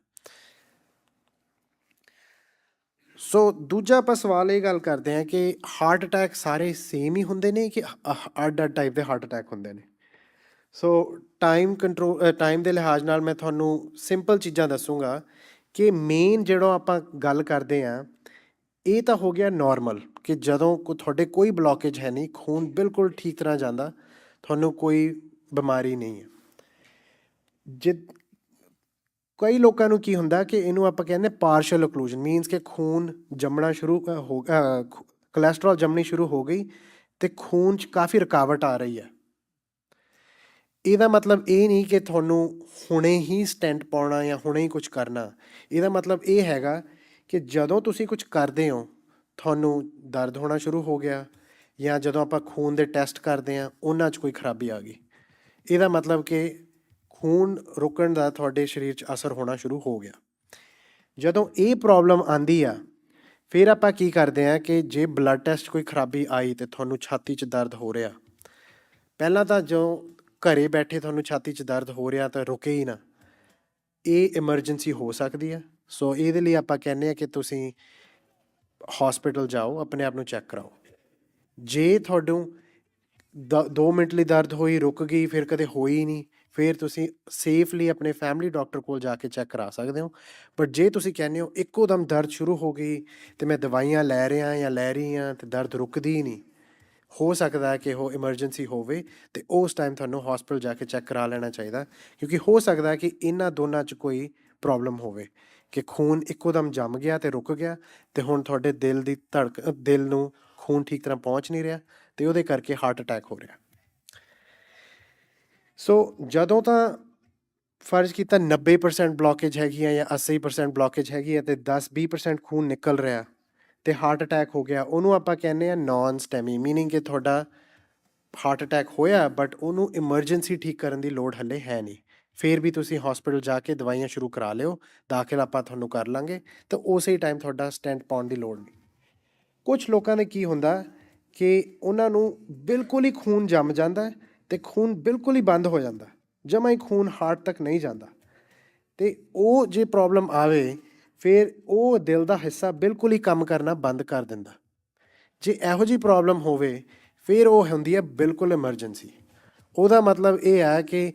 ਸੋ ਦੂਜਾ ਆਪਾਂ ਸਵਾਲ ਇਹ ਗੱਲ ਕਰਦੇ ਹਾਂ ਕਿ ਹਾਰਟ ਅਟੈਕ ਸਾਰੇ ਸੇਮ ਹੀ ਹੁੰਦੇ ਨੇ ਕਿ ਅੱਡ ਅੱਡ ਟਾਈਪ ਦੇ ਹਾਰਟ ਅਟੈਕ ਹੁੰਦੇ ਨੇ? ਸੋ ਟਾਈਮ ਕੰਟਰੋਲ ਟਾਈਮ ਦੇ ਲਿਹਾਜ਼ ਨਾਲ ਮੈਂ ਤੁਹਾਨੂੰ ਸਿੰਪਲ ਚੀਜ਼ਾਂ ਦੱਸੂਗਾ ਕਿ ਮੇਨ ਜਿਹੜਾ ਆਪਾਂ ਗੱਲ ਕਰਦੇ ਆ ਇਹ ਤਾਂ ਹੋ ਗਿਆ ਨਾਰਮਲ ਕਿ ਜਦੋਂ ਕੋ ਤੁਹਾਡੇ ਕੋਈ ਬਲੌਕੇਜ ਹੈ ਨਹੀਂ, ਖੂਨ ਬਿਲਕੁਲ ਠੀਕ ਤਰ੍ਹਾਂ ਜਾਂਦਾ, ਤੁਹਾਨੂੰ ਕੋਈ ਬਿਮਾਰੀ ਨਹੀਂ ਹੈ। ਜੇ ਕਈ ਲੋਕਾਂ ਨੂੰ ਕੀ ਹੁੰਦਾ ਕਿ ਇਹਨੂੰ ਆਪਾਂ ਕਹਿੰਦੇ ਪਾਰਸ਼ਲ ਓਕਲੂਜਨ ਮੀਨਸ ਕਿ ਖੂਨ ਜੰਮਣਾ ਸ਼ੁਰੂ ਹੋ ਅ, ਕੋਲੇਸਟ੍ਰੋਲ ਜੰਮਣੀ ਸ਼ੁਰੂ ਹੋ ਗਈ ਤੇ ਖੂਨ 'ਚ ਕਾਫੀ ਰੁਕਾਵਟ ਆ ਰਹੀ ਹੈ। ਇਹਦਾ ਮਤਲਬ ਇਹ ਨਹੀਂ ਕਿ ਤੁਹਾਨੂੰ ਹੁਣੇ ਹੀ ਸਟੈਂਟ ਪਾਉਣਾ ਜਾਂ ਹੁਣੇ ਹੀ ਕੁਝ ਕਰਨਾ। ਇਹਦਾ ਮਤਲਬ ਇਹ ਹੈਗਾ ਕਿ ਜਦੋਂ ਤੁਸੀਂ ਕੁਝ ਕਰਦੇ ਹੋ ਤੁਹਾਨੂੰ ਦਰਦ ਹੋਣਾ ਸ਼ੁਰੂ ਹੋ ਗਿਆ ਜਾਂ ਜਦੋਂ ਆਪਾਂ ਖੂਨ ਦੇ ਟੈਸਟ ਕਰਦੇ ਆ ਉਹਨਾਂ 'ਚ ਕੋਈ ਖਰਾਬੀ ਆ ਗਈ। ਇਹਦਾ ਮਤਲਬ ਕਿ ਖੂਨ ਰੁਕਣ ਦਾ ਤੁਹਾਡੇ ਸਰੀਰ 'ਚ ਅਸਰ ਹੋਣਾ ਸ਼ੁਰੂ ਹੋ ਗਿਆ। ਜਦੋਂ ਇਹ ਪ੍ਰੋਬਲਮ ਆਂਦੀ ਆ, ਫਿਰ ਆਪਾਂ ਕੀ ਕਰਦੇ ਆ ਕਿ ਜੇ ਬਲੱਡ ਟੈਸਟ ਕੋਈ ਖਰਾਬੀ ਆਈ ਤੇ ਤੁਹਾਨੂੰ ਛਾਤੀ 'ਚ ਦਰਦ ਹੋ ਰਿਹਾ, ਪਹਿਲਾਂ ਤਾਂ ਜੋ ਘਰੇ ਬੈਠੇ ਤੁਹਾਨੂੰ ਛਾਤੀ 'ਚ ਦਰਦ ਹੋ ਰਿਹਾ ਤਾਂ ਰੁਕੇ ਹੀ ਨਾ। ਇਹ ਐਮਰਜੈਂਸੀ ਹੋ ਸਕਦੀ ਹੈ ਸੋ ਇਹਦੇ ਲਈ ਆਪਾਂ ਕਹਿੰਦੇ ਆ ਕਿ ਤੁਸੀਂ ਹਸਪੀਟਲ ਜਾਓ, ਆਪਣੇ ਆਪ ਨੂੰ ਚੈੱਕ ਕਰਾਓ। ਜੇ ਤੁਹਾਨੂੰ 2 ਮਿੰਟ ਲਈ ਦਰਦ ਹੋਈ, ਰੁਕ ਗਈ, ਫਿਰ ਕਦੇ ਹੋਈ ਨਹੀਂ ਫਿਰ ਤੁਸੀਂ ਸੇਫਲੀ ਆਪਣੇ ਫੈਮਿਲੀ ਡਾਕਟਰ ਕੋਲ ਜਾ ਕੇ ਚੈੱਕ ਕਰਾ ਸਕਦੇ ਹੋ। ਬਟ ਜੇ ਤੁਸੀਂ ਕਹਿੰਦੇ ਹੋ ਇੱਕੋ ਦਮ ਦਰਦ ਸ਼ੁਰੂ ਹੋ ਗਈ ਤੇ ਮੈਂ ਦਵਾਈਆਂ ਲੈ ਰਿਹਾ ਜਾਂ ਲੈ ਰਹੀ ਹਾਂ ਤੇ ਦਰਦ ਰੁਕਦੀ ਹੀ ਨਹੀਂ, ਹੋ ਸਕਦਾ ਹੈ ਕਿ ਉਹ ਐਮਰਜੈਂਸੀ ਹੋਵੇ ਤੇ ਉਸ ਟਾਈਮ ਤੁਹਾਨੂੰ ਹਸਪੀਟਲ ਜਾ ਕੇ ਚੈੱਕ ਕਰਾ ਲੈਣਾ ਚਾਹੀਦਾ ਕਿਉਂਕਿ ਹੋ ਸਕਦਾ ਹੈ ਕਿ ਇਹਨਾਂ ਦੋਨਾਂ 'ਚ ਕੋਈ ਪ੍ਰੋਬਲਮ ਹੋਵੇ ਕਿ ਖੂਨ ਇੱਕੋ ਦਮ ਜੰਮ ਗਿਆ ਤੇ ਰੁਕ ਗਿਆ ਤੇ ਹੁਣ ਤੁਹਾਡੇ ਦਿਲ ਦੀ ਧੜਕ, ਦਿਲ ਨੂੰ ਖੂਨ ਠੀਕ ਤਰ੍ਹਾਂ ਪਹੁੰਚ ਨਹੀਂ ਰਿਹਾ ਤੇ ਉਹਦੇ ਕਰਕੇ ਹਾਰਟ ਅਟੈਕ ਹੋ ਰਿਹਾ। ਸੋ ਜਦੋਂ ਤਾਂ ਫਰਜ਼ ਕੀਤਾ 90% ਬਲੌਕੇਜ ਹੈਗੀ ਹੈ ਜਾਂ 80% ਬਲੌਕੇਜ ਹੈਗੀ ਹੈ ਤੇ 10-20% ਖੂਨ ਨਿਕਲ ਰਿਹਾ ਤੇ ਹਾਰਟ ਅਟੈਕ ਹੋ ਗਿਆ, ਉਹਨੂੰ ਆਪਾਂ ਕਹਿੰਦੇ ਆ ਨਾਨ ਸਟੈਮੀ ਮੀਨਿੰਗ ਕਿ ਤੁਹਾਡਾ ਹਾਰਟ ਅਟੈਕ ਹੋਇਆ ਬਟ ਉਹਨੂੰ ਇਮਰਜੈਂਸੀ ਠੀਕ ਕਰਨ ਦੀ ਲੋੜ ਹੱਲੇ ਹੈ ਨਹੀਂ। ਫਿਰ ਵੀ ਤੁਸੀਂ ਹਸਪੀਟਲ ਜਾ ਕੇ ਦਵਾਈਆਂ ਸ਼ੁਰੂ ਕਰਾ ਲਿਓ, ਦਾਖਲ ਆਪਾਂ ਤੁਹਾਨੂੰ ਕਰ ਲਾਂਗੇ, ਤਾਂ ਉਸੇ ਟਾਈਮ ਤੁਹਾਡਾ ਸਟੈਂਟ ਪਾਉਣ ਦੀ ਲੋੜ ਨਹੀਂ। ਕੁਝ ਲੋਕਾਂ ਨੇ ਕੀ ਹੁੰਦਾ ਕਿ ਉਹਨਾਂ ਨੂੰ ਬਿਲਕੁਲ ਹੀ ਖੂਨ ਜੰਮ ਜਾਂਦਾ ਹੈ ਤੇ ਖੂਨ ਬਿਲਕੁਲ ਹੀ ਬੰਦ ਹੋ ਜਾਂਦਾ। ਜਮਾ ਹੀ ਖੂਨ ਹਾਰਟ ਤੱਕ ਨਹੀਂ ਜਾਂਦਾ। ਤੇ ਉਹ ਜੇ ਪ੍ਰੋਬਲਮ ਆਵੇ, ਫਿਰ ਉਹ ਦਿਲ ਦਾ ਹਿੱਸਾ ਬਿਲਕੁਲ ਹੀ ਕੰਮ ਕਰਨਾ ਬੰਦ ਕਰ ਦਿੰਦਾ। ਜੇ ਇਹੋ ਜੀ ਪ੍ਰੋਬਲਮ ਹੋਵੇ, ਫਿਰ ਉਹ ਹੁੰਦੀ ਹੈ ਬਿਲਕੁਲ ਐਮਰਜੈਂਸੀ ਉਹਦਾ ਮਤਲਬ ਇਹ ਹੈ ਕਿ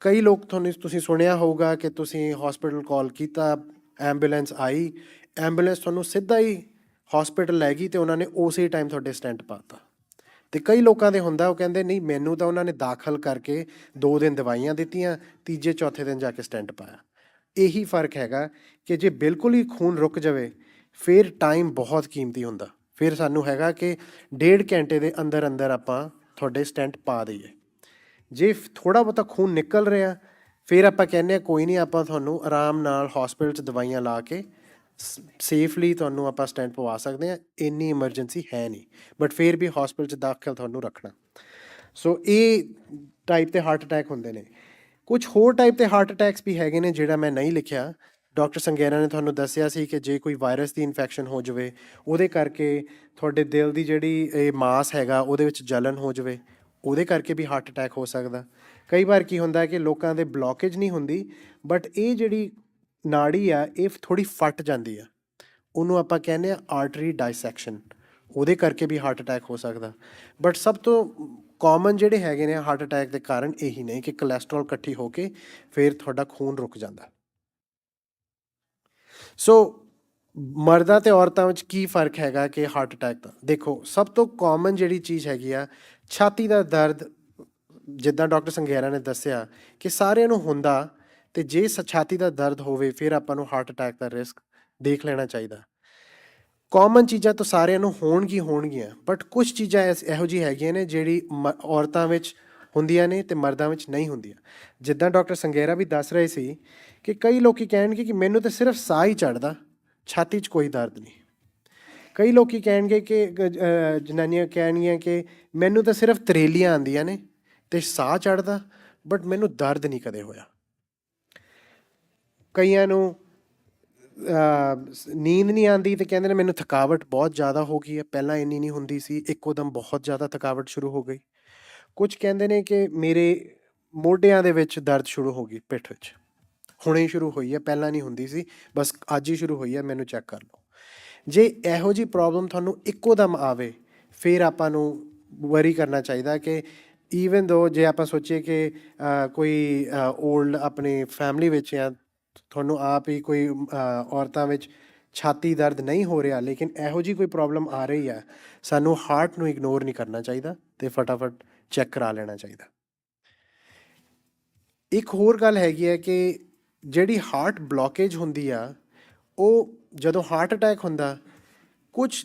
ਕਈ ਲੋਕ ਤੁਹਾਨੂੰ, ਤੁਸੀਂ ਸੁਣਿਆ ਹੋਊਗਾ ਕਿ ਤੁਸੀਂ ਹਸਪੀਟਲ ਕਾਲ ਕੀਤਾ ਐਂਬੂਲੈਂਸ ਆਈ ਐਂਬੂਲੈਂਸ ਤੁਹਾਨੂੰ ਸਿੱਧਾ ਹੀ ਹਸਪੀਟਲ ਲੈ ਗਈ ਤੇ ਉਹਨਾਂ ਨੇ ਉਸੇ ਟਾਈਮ ਤੁਹਾਡੇ ਸਟੈਂਟ ਪਾਤਾ ਤੇ ਕਈ ਲੋਕਾਂ ਦੇ ਹੁੰਦਾ, ਉਹ ਕਹਿੰਦੇ, ਨਹੀਂ, ਮੈਨੂੰ ਤਾਂ ਉਹਨਾਂ ਨੇ ਦਾਖਲ ਕਰਕੇ 2 ਦਿਨ ਦਵਾਈਆਂ ਦਿੱਤੀਆਂ, ਤੀਜੇ, ਚੌਥੇ ਦਿਨ ਜਾ ਕੇ ਸਟੈਂਟ ਪਾਇਆ। ਇਹੀ ਫ਼ਰਕ ਹੈਗਾ ਕਿ ਜੇ ਬਿਲਕੁਲ ਹੀ ਖੂਨ ਰੁਕ ਜਾਵੇ, ਫਿਰ ਟਾਈਮ ਬਹੁਤ ਕੀਮਤੀ ਹੁੰਦਾ। ਫਿਰ ਸਾਨੂੰ ਹੈਗਾ ਕਿ ਡੇਢ ਘੰਟੇ ਦੇ ਅੰਦਰ ਅੰਦਰ ਆਪਾਂ ਤੁਹਾਡੇ ਸਟੈਂਟ ਪਾ ਦਈਏ। ਜੇ ਥੋੜਾ ਬਹੁਤਾ ਖੂਨ ਨਿਕਲ ਰਿਹਾ, ਫਿਰ ਆਪਾਂ ਕਹਿੰਦੇ ਆ ਕੋਈ ਨਹੀਂ, ਆਪਾਂ ਤੁਹਾਨੂੰ ਆਰਾਮ ਨਾਲ ਹਸਪੀਟਲ 'ਚ ਦਵਾਈਆਂ ਲਾ ਕੇ ਸੇਫਲੀ ਤੁਹਾਨੂੰ ਆਪਾਂ ਸਟੈਂਡ ਪਵਾ ਸਕਦੇ ਆ ਇੰਨੀ ਐਮਰਜੈਂਸੀ ਹੈ ਨਹੀਂ। ਬਟ ਫਿਰ ਵੀ ਹਸਪੀਟਲ 'ਚ ਦਾਖਲ ਤੁਹਾਨੂੰ ਰੱਖਣਾ। ਸੋ ਇਹ ਟਾਈਪ 'ਤੇ ਹਾਰਟ ਅਟੈਕ ਹੁੰਦੇ ਨੇ। ਕੁਝ ਹੋਰ ਟਾਈਪ ਦੇ ਹਾਰਟ ਅਟੈਕਸ ਵੀ ਹੈਗੇ ਨੇ ਜਿਹੜਾ ਮੈਂ ਨਹੀਂ ਲਿਖਿਆ। ਡਾਕਟਰ ਸੰਗੇਰਾ ਨੇ ਤੁਹਾਨੂੰ ਦੱਸਿਆ ਸੀ ਕਿ ਜੇ ਕੋਈ ਵਾਇਰਸ ਦੀ ਇਨਫੈਕਸ਼ਨ ਹੋ ਜਾਵੇ, ਉਹਦੇ ਕਰਕੇ ਤੁਹਾਡੇ ਦਿਲ ਦੀ ਜਿਹੜੀ ਇਹ ਮਾਸ ਹੈਗਾ, ਉਹਦੇ ਵਿੱਚ ਜਲਨ ਹੋ ਜਾਵੇ, ਉਹਦੇ ਕਰਕੇ ਵੀ ਹਾਰਟ ਅਟੈਕ ਹੋ ਸਕਦਾ। ਕਈ ਵਾਰ ਕੀ ਹੁੰਦਾ ਹੈ ਕਿ ਲੋਕਾਂ ਦੇ ਬਲੌਕੇਜ ਨਹੀਂ ਹੁੰਦੀ ਬਟ ਇਹ ਜਿਹੜੀ ਨਾੜੀ ਆ, ਇਹ ਥੋੜੀ ਫਟ ਜਾਂਦੀ ਆ। ਉਹਨੂੰ ਆਪਾਂ ਕਹਿੰਦੇ ਆ ਆਰਟਰੀ ਡਾਇਸੈਕਸ਼ਨ ਉਹਦੇ ਕਰਕੇ ਵੀ ਹਾਰਟ ਅਟੈਕ ਹੋ ਸਕਦਾ। ਬਟ ਸਭ ਤੋਂ ਕਾਮਨ ਜਿਹੜੇ ਹੈਗੇ ਨੇ ਹਾਰਟ ਅਟੈਕ ਦੇ ਕਾਰਨ ਇਹੀ ਨੇ ਕਿ ਕੋਲੇਸਟ੍ਰੋਲ ਇਕੱਠੀ ਹੋ ਕੇ ਫਿਰ ਤੁਹਾਡਾ ਖੂਨ ਰੁਕ ਜਾਂਦਾ। ਸੋ ਮਰਦਾਂ ਤੇ ਔਰਤਾਂ ਵਿੱਚ ਕੀ ਫ਼ਰਕ ਹੈਗਾ ਕਿ ਹਾਰਟ ਅਟੈਕ ਦਾ? ਦੇਖੋ, ਸਭ ਤੋਂ ਕਾਮਨ ਜਿਹੜੀ ਚੀਜ਼ ਹੈਗੀ ਆ, ਛਾਤੀ ਦਾ ਦਰਦ, ਜਿੱਦਾਂ ਡਾਕਟਰ ਸੰਘੇਰਾ ਨੇ ਦੱਸਿਆ ਕਿ ਸਾਰਿਆਂ ਨੂੰ ਹੁੰਦਾ ਤੇ ਜੇ ਸ- ਛਾਤੀ ਦਾ ਦਰਦ ਹੋਵੇ, ਫਿਰ ਆਪਾਂ ਨੂੰ ਹਾਰਟ ਅਟੈਕ ਦਾ ਰਿਸਕ ਦੇਖ ਲੈਣਾ ਚਾਹੀਦਾ। ਕਾਮਨ ਚੀਜ਼ਾਂ ਤਾਂ ਸਾਰਿਆਂ ਨੂੰ ਹੋਣਗੀ ਹੋਣਗੀਆਂ ਬਟ ਕੁਝ ਚੀਜ਼ਾਂ ਐਸ- ਇਹੋ ਜਿਹੀ ਹੈਗੀਆਂ ਨੇ ਜਿਹੜੀ ਮ- ਔਰਤਾਂ ਵਿੱਚ ਹੁੰਦੀਆਂ ਨੇ ਤੇ ਮਰਦਾਂ ਵਿੱਚ ਨਹੀਂ ਹੁੰਦੀਆਂ। ਜਿੱਦਾਂ ਡਾਕਟਰ ਸੰਗੇਰਾ ਵੀ ਦੱਸ ਰਹੇ ਸੀ ਕਿ ਕਈ ਲੋਕੀ ਕਹਿਣਗੇ ਕਿ ਮੈਨੂੰ ਤਾਂ ਸਿਰਫ ਸਾਹ ਹੀ ਚੜਦਾ ਛਾਤੀ 'ਚ ਕੋਈ ਦਰਦ ਨਹੀਂ। ਕਈ ਲੋਕੀ ਕਹਿਣਗੇ ਕਿ ਜਨਾਨੀਆਂ ਕਹਿਣਗੀਆਂ ਕਿ ਮੈਨੂੰ ਤਾਂ ਸਿਰਫ ਤਰੇਲੀਆਂ ਆਉਂਦੀਆਂ ਨੇ ਤੇ ਸਾਹ ਚੜਦਾ ਬਟ ਮੈਨੂੰ ਦਰਦ ਨਹੀਂ ਕਦੇ ਹੋਇਆ। ਕਈਆਂ ਨੂੰ ਨੀਂਦ ਨਹੀਂ ਆਉਂਦੀ ਤੇ ਕਹਿੰਦੇ ਨੇ ਮੈਨੂੰ ਥਕਾਵਟ ਬਹੁਤ ਜ਼ਿਆਦਾ ਹੋ ਗਈ ਹੈ। ਪਹਿਲਾਂ ਇੰਨੀ ਨਹੀਂ ਹੁੰਦੀ ਸੀ, ਇੱਕੋ ਦਮ ਬਹੁਤ ਜ਼ਿਆਦਾ ਥਕਾਵਟ ਸ਼ੁਰੂ ਹੋ ਗਈ। ਕੁਝ ਕਹਿੰਦੇ ਨੇ ਕਿ ਮੇਰੇ ਮੋਢਿਆਂ ਦੇ ਵਿੱਚ ਦਰਦ ਸ਼ੁਰੂ ਹੋ ਗਈ, ਪਿੱਠ ਵਿੱਚ। ਹੁਣੇ ਸ਼ੁਰੂ ਹੋਈ ਹੈ, ਪਹਿਲਾਂ ਨਹੀਂ ਹੁੰਦੀ ਸੀ, ਬਸ ਅੱਜ ਹੀ ਸ਼ੁਰੂ ਹੋਈ ਹੈ, ਮੈਨੂੰ ਚੈੱਕ ਕਰ ਲਓ। ਜੇ ਇਹੋ ਜੀ ਪ੍ਰੋਬਲਮ ਤੁਹਾਨੂੰ ਇੱਕੋ ਦਮ ਆਵੇ, ਫਿਰ ਆਪਾਂ ਨੂੰ ਵਰੀ ਕਰਨਾ ਚਾਹੀਦਾ ਕਿ ਈਵਨ ਦੋ ਜੇ ਆਪਾਂ ਸੋਚੀਏ ਕਿ ਕੋਈ 올ਡ ਆਪਣੀ ਫੈਮਿਲੀ ਵਿੱਚ ਜਾਂ ਤੁਹਾਨੂੰ ਆਪ ਹੀ ਕੋਈ ਔਰਤਾਂ ਵਿੱਚ ਛਾਤੀ ਦਰਦ ਨਹੀਂ ਹੋ ਰਿਹਾ, ਲੇਕਿਨ ਇਹੋ ਜੀ ਕੋਈ ਪ੍ਰੋਬਲਮ ਆ ਰਹੀ ਹੈ, ਸਾਨੂੰ ਹਾਰਟ ਨੂੰ ਇਗਨੋਰ ਨਹੀਂ ਕਰਨਾ ਚਾਹੀਦਾ ਤੇ ਫਟਾਫਟ ਚੈੱਕ ਕਰਾ ਲੈਣਾ ਚਾਹੀਦਾ। ਇੱਕ ਹੋਰ ਗੱਲ ਹੈਗੀ ਹੈ ਕਿ ਜਿਹੜੀ ਹਾਰਟ ਬਲੌਕੇਜ ਹੁੰਦੀ ਆ, ਉਹ ਜਦੋਂ ਹਾਰਟ ਅਟੈਕ ਹੁੰਦਾ ਕੁਝ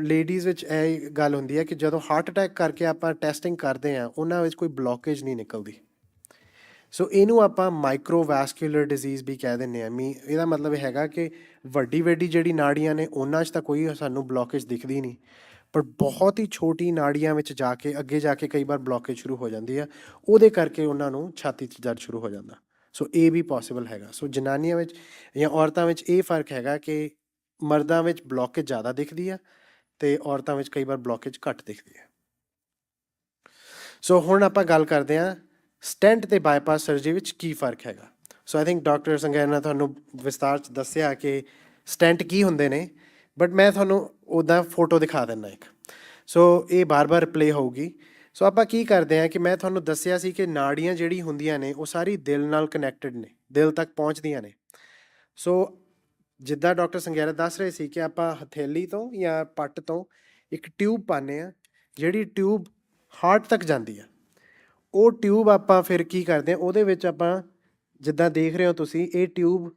ਲੇਡੀਜ਼ ਵਿੱਚ ਇਹ ਗੱਲ ਹੁੰਦੀ ਹੈ ਕਿ ਜਦੋਂ ਹਾਰਟ ਅਟੈਕ ਕਰਕੇ ਆਪਾਂ ਟੈਸਟਿੰਗ ਕਰਦੇ ਆ ਉਹਨਾਂ ਵਿੱਚ ਕੋਈ ਬਲੌਕੇਜ ਨਹੀਂ ਨਿਕਲਦੀ। ਸੋ ਇਹਨੂੰ ਆਪਾਂ ਮਾਈਕਰੋਵੈਸਕੂਲਰ ਡਿਜ਼ੀਜ਼ ਵੀ ਕਹਿ ਦਿੰਦੇ ਆ ਮੀ, ਇਹਦਾ ਮਤਲਬ ਇਹ ਹੈਗਾ ਕਿ ਵੱਡੀ ਵੱਡੀ ਜਿਹੜੀ ਨਾੜੀਆਂ ਨੇ, ਉਹਨਾਂ 'ਚ ਤਾਂ ਕੋਈ ਸਾਨੂੰ ਬਲੌਕੇਜ ਦਿਖਦੀ ਨਹੀਂ। ਪਰ ਬਹੁਤ ਹੀ ਛੋਟੀ ਨਾੜੀਆਂ ਵਿੱਚ ਜਾ ਕੇ, ਅੱਗੇ ਜਾ ਕੇ ਕਈ ਵਾਰ ਬਲੌਕੇਜ ਸ਼ੁਰੂ ਹੋ ਜਾਂਦੀ ਆ। ਉਹਦੇ ਕਰਕੇ ਉਹਨਾਂ ਨੂੰ ਛਾਤੀ 'ਚ ਦਰਦ ਸ਼ੁਰੂ ਹੋ ਜਾਂਦਾ। ਸੋ ਇਹ ਵੀ ਪੋਸੀਬਲ ਹੈਗਾ। ਸੋ ਜਨਾਨੀਆਂ ਵਿੱਚ ਜਾਂ ਔਰਤਾਂ ਵਿੱਚ ਇਹ ਫ਼ਰਕ ਹੈਗਾ ਕਿ ਮਰਦਾਂ ਵਿੱਚ ਬਲੌਕੇਜ ਜ਼ਿਆਦਾ ਦਿਖਦੀ ਆ ਤੇ ਔਰਤਾਂ ਵਿੱਚ ਕਈ ਵਾਰ ਬਲੌਕੇਜ ਘੱਟ ਦਿਖਦੀ ਹੈ ਸੋ ਹੁਣ ਆਪਾਂ ਗੱਲ ਕਰਦੇ ਹਾਂ ਸਟੈਂਟ ਤੇ ਬਾਈਪਾਸ ਸਰਜਰੀ ਵਿੱਚ ਕੀ ਫ਼ਰਕ ਹੈਗਾ? ਸੋ ਆਈ ਥਿੰਕ ਡਾਕਟਰ ਸੰਗੈਰ ਨੇ ਤੁਹਾਨੂੰ ਵਿਸਤਾਰ ਚ ਦੱਸਿਆ ਕਿ ਸਟੈਂਟ ਕੀ ਹੁੰਦੇ ਨੇ ਬਟ ਮੈਂ ਤੁਹਾਨੂੰ ਉਹਦਾ ਫੋਟੋ ਦਿਖਾ ਦਿੰਦਾ ਇੱਕ। ਸੋ ਇਹ ਬਾਰ-ਬਾਰ ਪਲੇ ਹੋਊਗੀ। ਸੋ ਆਪਾਂ ਕੀ ਕਰਦੇ ਹਾਂ ਕਿ ਮੈਂ ਤੁਹਾਨੂੰ ਦੱਸਿਆ ਸੀ ਕਿ ਨਾੜੀਆਂ ਜਿਹੜੀ ਹੁੰਦੀਆਂ ਨੇ, ਉਹ ਸਾਰੀ ਦਿਲ ਨਾਲ ਕਨੈਕਟਡ ਨੇ, ਦਿਲ ਤੱਕ ਪਹੁੰਚਦੀਆਂ ਨੇ। ਸੋ ਜਿੱਦਾਂ ਡਾਕਟਰ ਸੰਗੈਰਾ ਦੱਸ ਰਹੇ ਸੀ ਕਿ ਆਪਾਂ ਹਥੇਲੀ ਤੋਂ ਜਾਂ ਪੱਟ ਤੋਂ ਇੱਕ ਟਿਊਬ ਪਾਉਂਦੇ ਆ ਜਿਹੜੀ ਟਿਊਬ ਹਾਰਟ ਤੱਕ ਜਾਂਦੀ ਆ। ਉਹ ਟਿਊਬ ਆਪਾਂ ਫਿਰ ਕੀ ਕਰਦੇ ਆ ਉਹਦੇ ਵਿੱਚ ਆਪਾਂ ਜਿੱਦਾਂ ਦੇਖ ਰਹੇ ਹੋ ਤੁਸੀਂ, ਇਹ ਟਿਊਬ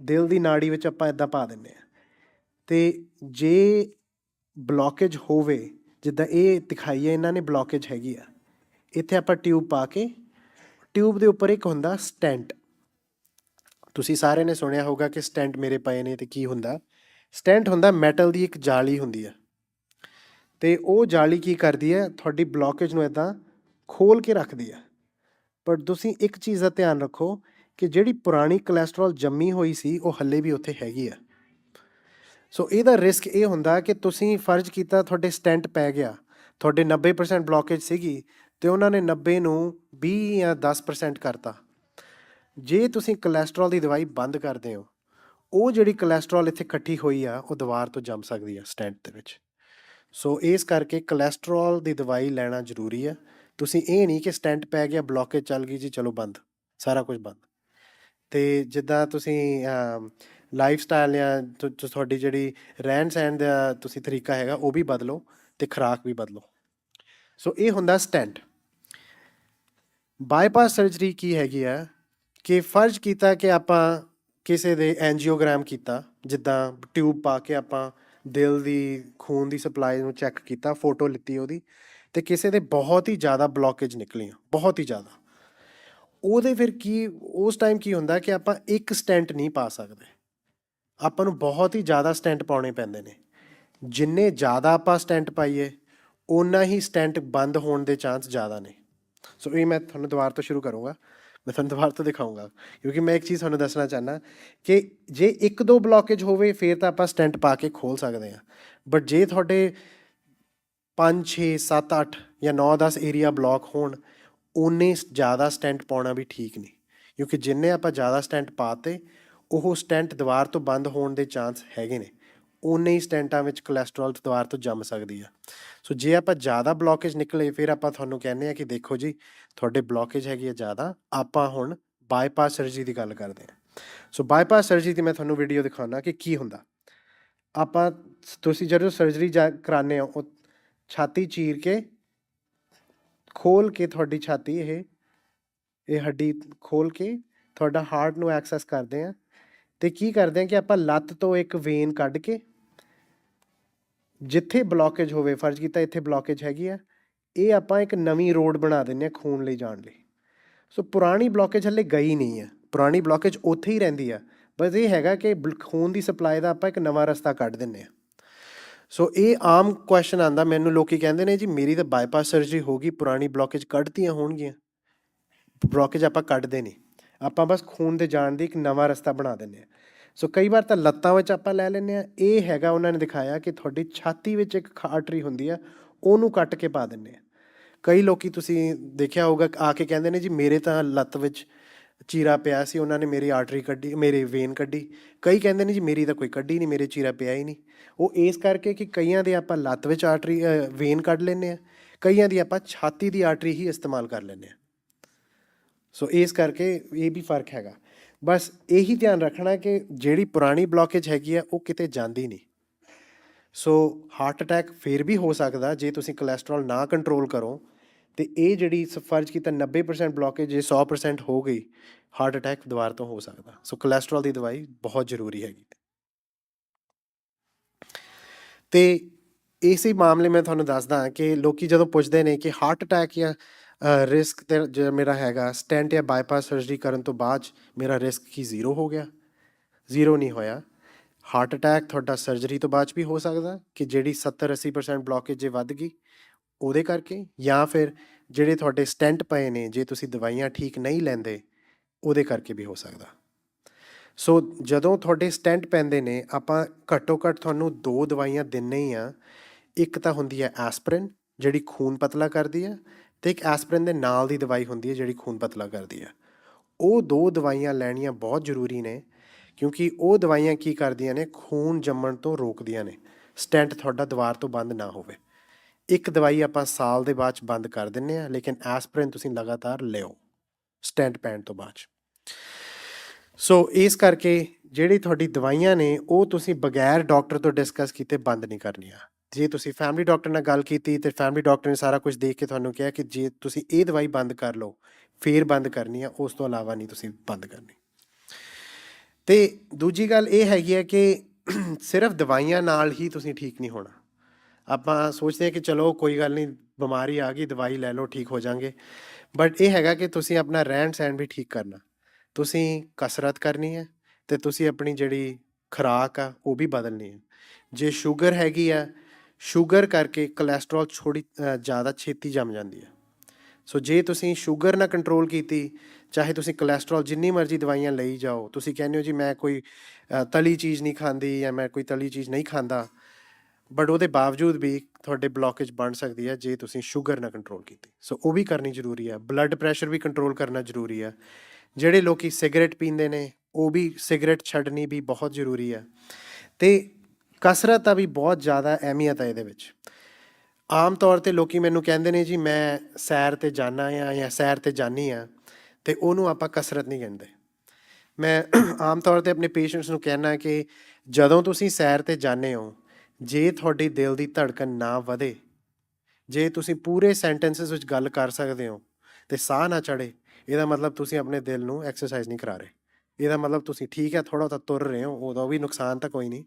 ਦਿਲ ਦੀ ਨਾੜੀ ਵਿੱਚ ਆਪਾਂ ਇਦਾਂ ਪਾ ਦਿੰਨੇ ਆ ਤੇ ਜੇ ਬਲੌਕੇਜ ਹੋਵੇ, ਜਿੱਦਾਂ ਇਹ ਦਿਖਾਈ ਹੈ, ਇਹਨਾਂ ਨੇ ਬਲੌਕੇਜ ਹੈਗੀ ਆ, ਇੱਥੇ ਆਪਾਂ ਟਿਊਬ ਪਾ ਕੇ, ਟਿਊਬ ਦੇ ਉੱਪਰ ਇੱਕ ਹੁੰਦਾ ਸਟੈਂਟ। ਤੁਸੀਂ ਸਾਰਿਆਂ ਨੇ ਸੁਣਿਆ ਹੋਊਗਾ ਕਿ ਸਟੈਂਟ ਮੇਰੇ ਪਏ ਨੇ ਤੇ ਕੀ ਹੁੰਦਾ? ਸਟੈਂਟ ਹੁੰਦਾ ਮੈਟਲ ਦੀ ਇੱਕ ਜਾਲੀ ਹੁੰਦੀ ਆ। ਤੇ ਉਹ ਜਾਲੀ ਕੀ ਕਰਦੀ ਹੈ? ਤੁਹਾਡੀ ਬਲੌਕੇਜ ਨੂੰ ਇਦਾਂ ਖੋਲ ਕੇ ਰੱਖਦੀ ਆ ਪਰ ਤੁਸੀਂ ਇੱਕ ਚੀਜ਼ ਦਾ ਧਿਆਨ ਰੱਖੋ ਕਿ ਜਿਹੜੀ ਪੁਰਾਣੀ ਕੋਲੇਸਟ੍ਰੋਲ ਜੰਮੀ ਹੋਈ ਸੀ, ਉਹ ਹੱਲੇ ਵੀ ਉੱਥੇ ਹੈਗੀ ਆ। ਸੋ ਇਹਦਾ ਰਿਸਕ ਇਹ ਹੁੰਦਾ ਕਿ ਤੁਸੀਂ ਫਰਜ਼ ਕੀਤਾ ਤੁਹਾਡੇ ਸਟੈਂਟ ਪੈ ਗਿਆ, ਤੁਹਾਡੇ 90% ਬਲੌਕੇਜ ਸੀਗੀ ਤੇ ਉਹਨਾਂ ਨੇ 90 ਨੂੰ 20 ਜਾਂ 10% ਕਰਤਾ। ਜੇ ਤੁਸੀਂ ਕੋਲੇਸਟ੍ਰੋਲ ਦੀ ਦਵਾਈ ਬੰਦ ਕਰਦੇ ਹੋ, ਉਹ ਜਿਹੜੀ ਕੋਲੇਸਟ੍ਰੋਲ ਇੱਥੇ ਇਕੱਠੀ ਹੋਈ ਆ, ਉਹ ਦੀਵਾਰ ਤੋਂ ਜੰਮ ਸਕਦੀ ਆ ਸਟੈਂਟ ਦੇ ਵਿੱਚ। ਸੋ ਇਸ ਕਰਕੇ ਕੋਲੇਸਟ੍ਰੋਲ ਦੀ ਦਵਾਈ ਲੈਣਾ ਜ਼ਰੂਰੀ ਆ। ਤੁਸੀਂ ਇਹ ਨਹੀਂ ਕਿ ਸਟੈਂਟ ਪੈ ਗਿਆ, ਬਲੋਕੇਜ ਚੱਲ ਗਈ ਜੀ, ਚਲੋ ਬੰਦ, ਸਾਰਾ ਕੁਝ ਬੰਦ। ਤੇ ਜਿੱਦਾਂ ਤੁਸੀਂ ਲਾਈਫ ਸਟਾਈਲ ਜਾਂ ਤੁਹਾਡੀ ਜਿਹੜੀ ਰਹਿਣ ਸਹਿਣ ਦਾ ਤੁਸੀਂ ਤਰੀਕਾ ਹੈਗਾ, ਉਹ ਵੀ ਬਦਲੋ ਤੇ ਖੁਰਾਕ ਵੀ ਬਦਲੋ। ਸੋ ਇਹ ਹੁੰਦਾ ਸਟੈਂਟ। ਬਾਈਪਾਸ ਸਰਜਰੀ ਕੀ ਹੈਗੀ ਆ ਕਿ ਫਰਜ਼ ਕੀਤਾ ਕਿ ਆਪਾਂ ਕਿਸੇ ਦੇ ਐਂਜੀਓਗ੍ਰਾਮ ਕੀਤਾ, ਜਿੱਦਾਂ ਟਿਊਬ ਪਾ ਕੇ ਆਪਾਂ ਦਿਲ ਦੀ, ਖੂਨ ਦੀ ਸਪਲਾਈ ਨੂੰ ਚੈੱਕ ਕੀਤਾ ਫੋਟੋ ਲਿੱਤੀ ਉਹਦੀ ਤੇ ਕਿਸੇ ਦੇ ਬਹੁਤ ਹੀ ਜ਼ਿਆਦਾ ਬਲੋਕੇਜ ਨਿਕਲੀਆਂ, ਬਹੁਤ ਹੀ ਜ਼ਿਆਦਾ। ਉਹਦੇ ਫਿਰ ਕੀ, ਉਸ ਟਾਈਮ ਕੀ ਹੁੰਦਾ ਕਿ ਆਪਾਂ ਇੱਕ ਸਟੈਂਟ ਨਹੀਂ ਪਾ ਸਕਦੇ। ਆਪਾਂ ਨੂੰ ਬਹੁਤ ਹੀ ਜ਼ਿਆਦਾ ਸਟੈਂਟ ਪਾਉਣੇ ਪੈਂਦੇ ਨੇ। ਜਿੰਨੇ ਜ਼ਿਆਦਾ ਆਪਾਂ ਸਟੈਂਟ ਪਾਈਏ, ਓਨਾ ਹੀ ਸਟੈਂਟ ਬੰਦ ਹੋਣ ਦੇ ਚਾਂਸ ਜ਼ਿਆਦਾ ਨੇ। ਸੋ ਇਹ ਮੈਂ ਤੁਹਾਨੂੰ ਦੁਬਾਰਾ ਤੋਂ ਸ਼ੁਰੂ ਕਰੂੰਗਾ। ਮੈਂ ਤੁਹਾਨੂੰ ਦੁਬਾਰਾ ਤੋਂ ਦਿਖਾਊਂਗਾ। ਕਿਉਂਕਿ ਮੈਂ ਇੱਕ ਚੀਜ਼ ਤੁਹਾਨੂੰ ਦੱਸਣਾ ਚਾਹਨਾ ਕਿ ਜੇ ਇੱਕ ਦੋ ਬਲੋਕੇਜ ਹੋਵੇ, ਫਿਰ ਤਾਂ ਆਪਾਂ ਸਟੈਂਟ ਪਾ ਕੇ ਖੋਲ ਸਕਦੇ ਹਾਂ। ਬਟ ਜੇ ਤੁਹਾਡੇ 5 6 7 8 ਜਾਂ 9 10 ਏਰੀਆ ਬਲੌਕ ਹੋਣ ਉਨੇ ਜ਼ਿਆਦਾ ਸਟੈਂਟ ਪਾਉਣਾ ਵੀ ਠੀਕ ਨਹੀਂ। ਕਿਉਂਕਿ ਜਿੰਨੇ ਆਪਾਂ ਜ਼ਿਆਦਾ ਸਟੈਂਟ ਪਾਤੇ, ਉਹ ਸਟੈਂਟ ਦੀਵਾਰ ਤੋਂ ਬੰਦ ਹੋਣ ਦੇ ਚਾਂਸ ਹੈਗੇ ਨੇ। ਉਨੇ ਹੀ ਸਟੈਂਟਾਂ ਵਿੱਚ ਕੋਲੇਸਟ੍ਰੋਲ ਦੀਵਾਰ ਤੋਂ ਜੰਮ ਸਕਦੀ ਆ। ਸੋ ਜੇ ਆਪਾਂ ਜ਼ਿਆਦਾ ਬਲੋਕੇਜ ਨਿਕਲੇ, ਫਿਰ ਆਪਾਂ ਤੁਹਾਨੂੰ ਕਹਿੰਦੇ ਆ ਕਿ ਦੇਖੋ ਜੀ, ਤੁਹਾਡੇ ਬਲੋਕੇਜ ਹੈਗੀ ਆ ਜ਼ਿਆਦਾ, ਆਪਾਂ ਹੁਣ ਬਾਈਪਾਸ ਸਰਜਰੀ ਦੀ ਗੱਲ ਕਰਦੇ ਆ। ਸੋ ਬਾਈਪਾਸ ਸਰਜਰੀ ਦੀ ਮੈਂ ਤੁਹਾਨੂੰ ਵੀਡੀਓ ਦਿਖਾਉਣਾ ਕਿ ਕੀ ਹੁੰਦਾ। ਆਪਾਂ, ਤੁਸੀਂ ਜਦੋਂ ਸਰਜਰੀ ਜਾ ਕਰਾਉਂਦੇ ਹੋ, ਉਹ ਛਾਤੀ ਚੀਰ ਕੇ ਖੋਲ ਕੇ ਤੁਹਾਡੀ ਛਾਤੀ ਇਹ ਇਹ ਹੱਡੀ ਖੋਲ ਕੇ ਤੁਹਾਡਾ ਹਾਰਟ ਨੂੰ ਐਕਸੈਸ ਕਰਦੇ ਆ। ਤੇ ਕੀ ਕਰਦੇ ਆ ਕਿ ਆਪਾਂ ਲੱਤ ਤੋਂ ਇੱਕ ਵੇਨ ਕੱਢ ਕੇ ਜਿੱਥੇ ਬਲੋਕੇਜ ਹੋਵੇ, ਫਰਜ਼ ਕੀਤਾ ਇੱਥੇ ਬਲੋਕੇਜ ਹੈਗੀ ਆ, ਇਹ ਆਪਾਂ ਇੱਕ ਨਵੀਂ ਰੋਡ ਬਣਾ ਦਿੰਨੇ ਆ ਖੂਨ ਲਈ ਜਾਣ ਲਈ। ਸੋ ਪੁਰਾਣੀ ਬਲੋਕੇਜ ਹਲੇ ਗਈ ਨਹੀਂ ਹੈ ਪੁਰਾਣੀ ਬਲੋਕੇਜ ਉੱਥੇ ਹੀ ਰਹਿੰਦੀ ਆ। ਬਸ ਇਹ ਹੈਗਾ ਕਿ ਬਲ- ਖੂਨ ਦੀ ਸਪਲਾਈ ਦਾ ਆਪਾਂ ਇੱਕ ਨਵਾਂ ਰਸਤਾ ਕੱਢ ਦਿੰਨੇ ਆ। ਸੋ ਇਹ ਆਮ ਕੁਐਸਚਨ ਆਂਦਾ ਮੈਨੂੰ ਲੋਕੀ ਕਹਿੰਦੇ ਨੇ ਜੀ, ਮੇਰੀ ਤਾਂ ਬਾਈਪਾਸ ਸਰਜਰੀ ਹੋ ਗਈ, ਪੁਰਾਣੀ ਬਲੋਕੇਜ ਕੱਢਤੀਆਂ ਹੋਣਗੀਆਂ। ਬਲੋਕੇਜ ਆਪਾਂ ਕੱਢਦੇ ਨਹੀਂ। ਆਪਾਂ ਬਸ ਖੂਨ ਦੇ ਜਾਣ ਦੀ ਇੱਕ ਨਵਾਂ ਰਸਤਾ ਬਣਾ ਦਿੰਦੇ ਆ ਸੋ ਕਈ ਵਾਰ ਤਾਂ ਲੱਤਾਂ ਵਿੱਚ ਆਪਾਂ ਲੈ ਲੈਂਦੇ ਆ ਇਹ ਹੈਗਾ, ਉਹਨਾਂ ਨੇ ਦਿਖਾਇਆ ਕਿ ਤੁਹਾਡੀ ਛਾਤੀ ਵਿੱਚ ਇੱਕ ਆਰਟਰੀ ਹੁੰਦੀ ਆ, ਉਹਨੂੰ ਕੱਟ ਕੇ ਪਾ ਦਿੰਦੇ ਆ ਕਈ ਲੋਕੀ ਤੁਸੀਂ ਦੇਖਿਆ ਹੋਊਗਾ, ਆ ਕੇ ਕਹਿੰਦੇ ਨੇ ਜੀ, ਮੇਰੇ ਤਾਂ ਲੱਤ ਵਿੱਚ ਚੀਰਾ ਪਿਆ ਸੀ, ਉਹਨਾਂ ਨੇ ਮੇਰੀ ਆਰਟਰੀ ਕੱਢੀ, ਮੇਰੇ ਵੇਨ ਕੱਢੀ। ਕਈ ਕਹਿੰਦੇ ਨੇ ਜੀ, ਮੇਰੀ ਤਾਂ ਕੋਈ ਕੱਢੀ ਨਹੀਂ, ਮੇਰੇ ਚੀਰਾ ਪਿਆ ਹੀ ਨਹੀਂ। ਉਹ ਇਸ ਕਰਕੇ ਕਿ ਕਈਆਂ ਦੇ ਆਪਾਂ ਲੱਤ ਵਿੱਚ ਆਰਟਰੀ ਵੇਨ ਕੱਢ ਲੈਂਦੇ ਆ ਕਈਆਂ ਦੀ ਆਪਾਂ ਛਾਤੀ ਦੀ ਆਰਟਰੀ ਹੀ ਇਸਤੇਮਾਲ ਕਰ ਲੈਂਦੇ ਆ ਸੋ ਇਸ ਕਰਕੇ ਇਹ ਵੀ ਫ਼ਰਕ ਹੈਗਾ। ਬਸ ਇਹੀ ਧਿਆਨ ਰੱਖਣਾ ਕਿ ਜਿਹੜੀ ਪੁਰਾਣੀ ਬਲੋਕੇਜ ਹੈਗੀ ਆ, ਉਹ ਕਿਤੇ ਜਾਂਦੀ ਨਹੀਂ। ਸੋ ਹਾਰਟ ਅਟੈਕ ਫੇਰ ਵੀ ਹੋ ਸਕਦਾ, ਜੇ ਤੁਸੀਂ ਕੋਲੇਸਟ੍ਰੋਲ ਨਾ ਕੰਟਰੋਲ ਕਰੋ। ਤੇ ਇਹ ਜਿਹੜੀ ਸ- ਫਰਜ਼ ਕੀਤਾ 90% ਬਲੋਕੇਜ ਜੇ 100% ਹੋ ਗਈ ਹਾਰਟ ਅਟੈਕ ਦੁਬਾਰਾ ਤੋਂ ਹੋ ਸਕਦਾ। ਸੋ ਕੋਲੇਸਟ੍ਰੋਲ ਦੀ ਦਵਾਈ ਬਹੁਤ ਜ਼ਰੂਰੀ ਹੈਗੀ। ਤੇ ਇਸੇ ਮਾਮਲੇ ਮੈਂ ਤੁਹਾਨੂੰ ਦੱਸਦਾ ਕਿ ਲੋਕੀ ਜਦੋਂ ਪੁੱਛਦੇ ਨੇ ਕਿ ਹਾਰਟ ਅਟੈਕ ਜਾਂ ਰਿਸਕ ਤੇ ਜਿਹੜਾ ਮੇਰਾ ਹੈਗਾ ਸਟੈਂਟ ਜਾਂ ਬਾਈਪਾਸ ਸਰਜਰੀ ਕਰਨ ਤੋਂ ਬਾਅਦ 'ਚ ਮੇਰਾ ਰਿਸਕ ਕੀ ਜ਼ੀਰੋ ਹੋ ਗਿਆ? ਜ਼ੀਰੋ ਨਹੀਂ ਹੋਇਆ। ਹਾਰਟ ਅਟੈਕ ਤੁਹਾਡਾ ਸਰਜਰੀ ਤੋਂ ਬਾਅਦ 'ਚ ਵੀ ਹੋ ਸਕਦਾ ਕਿ ਜਿਹੜੀ 70 80% ਬਲੋਕੇਜ ਜੇ ਵੱਧ ਗਈ ਉਹਦੇ ਕਰਕੇ ਜਾਂ ਫਿਰ ਜਿਹੜੇ ਤੁਹਾਡੇ ਸਟੈਂਟ ਪਏ ਨੇ, ਜੇ ਤੁਸੀਂ ਦਵਾਈਆਂ ਠੀਕ ਨਹੀਂ ਲੈਂਦੇ, ਉਹਦੇ ਕਰਕੇ ਵੀ ਹੋ ਸਕਦਾ। ਸੋ ਜਦੋਂ ਤੁਹਾਡੇ ਸਟੈਂਟ ਪੈਂਦੇ ਨੇ, ਆਪਾਂ ਘੱਟੋ ਘੱਟ ਤੁਹਾਨੂੰ ਦੋ ਦਵਾਈਆਂ ਦਿੰਨੇ ਹੀ ਆ ਇੱਕ ਤਾਂ ਹੁੰਦੀ ਹੈ ਐਸਪਰਿਨ, ਜਿਹੜੀ ਖੂਨ ਪਤਲਾ ਕਰਦੀ ਹੈ ਤੇ ਇੱਕ ਐਸਪਰਿਨ ਦੇ ਨਾਲ ਦੀ ਦਵਾਈ ਹੁੰਦੀ ਹੈ ਜਿਹੜੀ ਖੂਨ ਪਤਲਾ ਕਰਦੀ ਹੈ। ਉਹ ਦੋ ਦਵਾਈਆਂ ਲੈਣੀਆਂ ਬਹੁਤ ਜ਼ਰੂਰੀ ਨੇ, ਕਿਉਂਕਿ ਉਹ ਦਵਾਈਆਂ ਕੀ ਕਰਦੀਆਂ ਨੇ, ਖੂਨ ਜੰਮਣ ਤੋਂ ਰੋਕਦੀਆਂ ਨੇ। ਸਟੈਂਟ ਤੁਹਾਡਾ ਦੀਵਾਰ ਤੋਂ ਬੰਦ ਨਾ ਹੋਵੇ। ਇੱਕ ਦਵਾਈ ਆਪਾਂ ਸਾਲ ਦੇ ਬਾਅਦ ਚ ਬੰਦ ਕਰ ਦਿੰਨੇ ਆ, ਲੇਕਿਨ ਐਸਪਰਿਨ ਤੁਸੀਂ ਲਗਾਤਾਰ ਲਿਓ, ਸਟੈਂਟ ਪੈਣ ਤੋਂ ਬਾਅਦ 'ਚ। ਸੋ ਇਸ ਕਰਕੇ ਜਿਹੜੀ ਤੁਹਾਡੀ ਦਵਾਈਆਂ ਨੇ, ਉਹ ਤੁਸੀਂ ਬਗੈਰ ਡਾਕਟਰ ਤੋਂ ਡਿਸਕਸ ਕੀਤੇ ਬੰਦ ਨਹੀਂ ਕਰਨੀਆਂ। ਜੇ ਤੁਸੀਂ ਫੈਮਿਲੀ ਡਾਕਟਰ ਨਾਲ ਗੱਲ ਕੀਤੀ ਤੇ ਫੈਮਿਲੀ ਡਾਕਟਰ ਨੇ ਸਾਰਾ ਕੁਝ ਦੇਖ ਕੇ ਤੁਹਾਨੂੰ ਕਿਹਾ ਕਿ ਜੇ ਤੁਸੀਂ ਇਹ ਦਵਾਈ ਬੰਦ ਕਰ ਲਓ, ਫੇਰ ਬੰਦ ਕਰਨੀ ਆ, ਉਸ ਤੋਂ ਇਲਾਵਾ ਨਹੀਂ ਤੁਸੀਂ ਬੰਦ ਕਰਨੀ। ਤੇ ਦੂਜੀ ਗੱਲ ਇਹ ਹੈਗੀ ਹੈ ਕਿ ਸਿਰਫ ਦਵਾਈਆਂ ਨਾਲ ਹੀ ਤੁਸੀਂ ਠੀਕ ਨਹੀਂ ਹੋਣਾ। ਆਪਾਂ ਸੋਚਦੇ ਹਾਂ ਕਿ ਚਲੋ ਕੋਈ ਗੱਲ ਨਹੀਂ, ਬਿਮਾਰੀ ਆ ਗਈ, ਦਵਾਈ ਲੈ ਲਓ, ਠੀਕ ਹੋ ਜਾਾਂਗੇ ਬਟ ਇਹ ਹੈਗਾ ਕਿ ਤੁਸੀਂ ਆਪਣਾ ਰਹਿਣ ਸਹਿਣ ਵੀ ਠੀਕ ਕਰਨਾ। ਤੁਸੀਂ ਕਸਰਤ ਕਰਨੀ ਹੈ ਤੇ ਤੁਸੀਂ ਆਪਣੀ ਜਿਹੜੀ ਖੁਰਾਕ ਆ, ਉਹ ਵੀ ਬਦਲਣੀ ਹੈ। ਜੇ ਸ਼ੂਗਰ ਹੈਗੀ ਆ, ਸ਼ੂਗਰ ਕਰਕੇ ਕੋਲੇਸਟ੍ਰੋਲ ਥੋੜੀ ਜ਼ਿਆਦਾ ਛੇਤੀ ਜੰਮ ਜਾਂਦੀ ਹੈ। ਸੋ ਜੇ ਤੁਸੀਂ ਸ਼ੂਗਰ ਨਾ ਕੰਟਰੋਲ ਕੀਤੀ, ਚਾਹੇ ਤੁਸੀਂ ਕੋਲੇਸਟ੍ਰੋਲ ਜਿੰਨੀ ਮਰਜ਼ੀ ਦਵਾਈਆਂ ਲਈ ਜਾਓ, ਤੁਸੀਂ ਕਹਿੰਦੇ ਹੋ ਜੀ ਮੈਂ ਕੋਈ ਤਲੀ ਚੀਜ਼ ਨਹੀਂ ਖਾਂਦੀ ਜਾਂ ਮੈਂ ਕੋਈ ਤਲੀ ਚੀਜ਼ ਨਹੀਂ ਖਾਂਦਾ ਬਟ ਉਹਦੇ ਬਾਵਜੂਦ ਵੀ ਤੁਹਾਡੇ ਬਲੋਕੇਜ ਬਣ ਸਕਦੀ ਹੈ ਜੇ ਤੁਸੀਂ ਸ਼ੂਗਰ ਨਾ ਕੰਟਰੋਲ ਕੀਤੀ। ਸੋ ਉਹ ਵੀ ਕਰਨੀ ਜ਼ਰੂਰੀ ਹੈ। ਬਲੱਡ ਪ੍ਰੈਸ਼ਰ ਵੀ ਕੰਟਰੋਲ ਕਰਨਾ ਜ਼ਰੂਰੀ ਹੈ। ਜਿਹੜੇ ਲੋਕੀ ਸਿਗਰਟ ਪੀਂਦੇ ਨੇ, ਉਹ ਵੀ ਸਿਗਰਟ ਛੱਡਣੀ ਵੀ ਬਹੁਤ ਜ਼ਰੂਰੀ ਹੈ। ਤੇ ਕਸਰਤ ਦਾ ਵੀ ਬਹੁਤ ਜ਼ਿਆਦਾ ਅਹਿਮੀਅਤ ਹੈ ਇਹਦੇ ਵਿੱਚ। ਆਮ ਤੌਰ ਤੇ ਲੋਕੀ ਮੈਨੂੰ ਕਹਿੰਦੇ ਨੇ ਜੀ, ਮੈਂ ਸੈਰ ਤੇ ਜਾਣਾ ਆ ਜਾਂ ਸੈਰ ਤੇ ਜਾਨੀ ਆ ਤੇ ਉਹਨੂੰ ਆਪਾਂ ਕਸਰਤ ਨਹੀਂ ਕਹਿੰਦੇ। ਮੈਂ ਆਮ ਤੌਰ ਤੇ ਆਪਣੇ ਪੇਸ਼ੈਂਟਸ ਨੂੰ ਕਹਿਣਾ ਕਿ ਜਦੋਂ ਤੁਸੀਂ ਸੈਰ ਤੇ ਜਾਂਦੇ ਹੋ ਜੇ ਤੁਹਾਡੀ ਦਿਲ ਦੀ ਧੜਕਣ ਨਾ ਵਧੇ, ਜੇ ਤੁਸੀਂ ਪੂਰੇ ਸੈਂਟੈਂਸਸ ਵਿੱਚ ਗੱਲ ਕਰ ਸਕਦੇ ਹੋ ਤੇ ਸਾਹ ਨਾ ਚੜੇ ਇਹਦਾ ਮਤਲਬ ਤੁਸੀਂ ਆਪਣੇ ਦਿਲ ਨੂੰ ਐਕਸਰਸਾਈਜ਼ ਨਹੀਂ ਕਰਾ ਰਹੇ। ਇਹਦਾ ਮਤਲਬ ਤੁਸੀਂ ਠੀਕ ਹੈ ਥੋੜਾ ਤਾਂ ਤੁਰ ਰਹੇ ਹੋ, ਉਹਦਾ ਵੀ ਨੁਕਸਾਨ ਤਾਂ ਕੋਈ ਨਹੀਂ।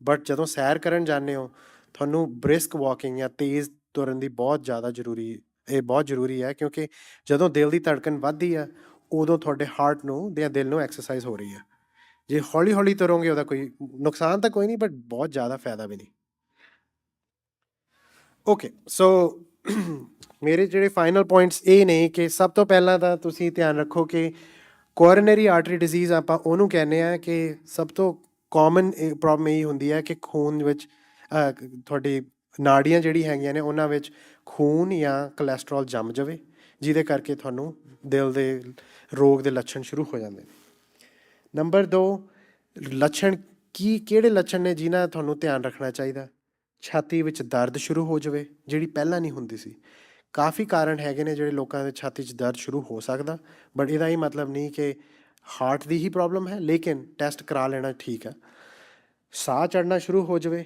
ਬਟ ਜਦੋਂ ਸੈਰ ਕਰਨ ਜਾਂਦੇ ਹੋ, ਤੁਹਾਨੂੰ ਬ੍ਰਿਸਕ ਵਾਕਿੰਗ ਜਾਂ ਤੇਜ਼ ਤੁਰਨ ਦੀ ਬਹੁਤ ਜ਼ਿਆਦਾ ਜ਼ਰੂਰੀ, ਇਹ ਬਹੁਤ ਜ਼ਰੂਰੀ ਹੈ ਕਿਉਂਕਿ ਜਦੋਂ ਦਿਲ ਦੀ ਧੜਕਣ ਵੱਧਦੀ ਆ ਉਦੋਂ ਤੁਹਾਡੇ ਹਾਰਟ ਨੂੰ ਜਾਂ ਦਿਲ ਨੂੰ ਐਕਸਰਸਾਈਜ਼ ਹੋ ਰਹੀ ਹੈ। ਜੇ ਹੌਲੀ ਹੌਲੀ ਤੁਰੋਗੇ ਉਹਦਾ ਕੋਈ ਨੁਕਸਾਨ ਤਾਂ ਕੋਈ ਨਹੀਂ ਬਟ ਬਹੁਤ ਜ਼ਿਆਦਾ ਫਾਇਦਾ ਵੀ ਨਹੀਂ। ਓਕੇ ਸੋ ਮੇਰੇ ਜਿਹੜੇ ਫਾਈਨਲ ਪੁਆਇੰਟਸ ਇਹ ਨੇ ਕਿ ਸਭ ਤੋਂ ਪਹਿਲਾਂ ਤਾਂ ਤੁਸੀਂ ਧਿਆਨ ਰੱਖੋ ਕਿ ਕੋਰੋਨਰੀ ਆਰਟਰੀ ਡਿਜ਼ੀਜ਼ ਆਪਾਂ ਉਹਨੂੰ ਕਹਿੰਦੇ ਆ ਕਿ ਸਭ ਤੋਂ ਕਾਮਨ ਪ੍ਰੋਬਲਮ ਇਹ ਹੁੰਦੀ ਹੈ ਕਿ ਖੂਨ ਵਿੱਚ ਤੁਹਾਡੀ ਨਾੜੀਆਂ ਜਿਹੜੀ ਹੈਗੀਆਂ ਨੇ ਉਹਨਾਂ ਵਿੱਚ ਖੂਨ ਜਾਂ ਕੋਲੇਸਟ੍ਰੋਲ ਜੰਮ ਜਾਵੇ, ਜਿਹਦੇ ਕਰਕੇ ਤੁਹਾਨੂੰ ਦਿਲ ਦੇ ਰੋਗ ਦੇ ਲੱਛਣ ਸ਼ੁਰੂ ਹੋ ਜਾਂਦੇ ਨੇ। ਨੰਬਰ 2 ਲੱਛਣ ਕੀ, ਕਿਹੜੇ ਲੱਛਣ ਨੇ ਜਿਨ੍ਹਾਂ ਦਾ ਤੁਹਾਨੂੰ ਧਿਆਨ ਰੱਖਣਾ ਚਾਹੀਦਾ? ਛਾਤੀ ਵਿੱਚ ਦਰਦ ਸ਼ੁਰੂ ਹੋ ਜਾਵੇ, ਜਿਹੜੀ ਪਹਿਲਾਂ ਨਹੀਂ ਹੁੰਦੀ ਸੀ। ਕਾਫੀ ਕਾਰਨ ਹੈਗੇ ਨੇ ਜਿਹੜੇ ਲੋਕਾਂ ਦੇ ਛਾਤੀ 'ਚ ਦਰਦ ਸ਼ੁਰੂ ਹੋ ਸਕਦਾ ਬਟ ਇਹਦਾ ਹੀ ਮਤਲਬ ਨਹੀਂ ਕਿ ਹਾਰਟ ਦੀ ਹੀ ਪ੍ਰੋਬਲਮ ਹੈ, ਲੇਕਿਨ ਟੈਸਟ ਕਰਾ ਲੈਣਾ ਠੀਕ ਹੈ। ਸਾਹ ਚੜਨਾ ਸ਼ੁਰੂ ਹੋ ਜਾਵੇ,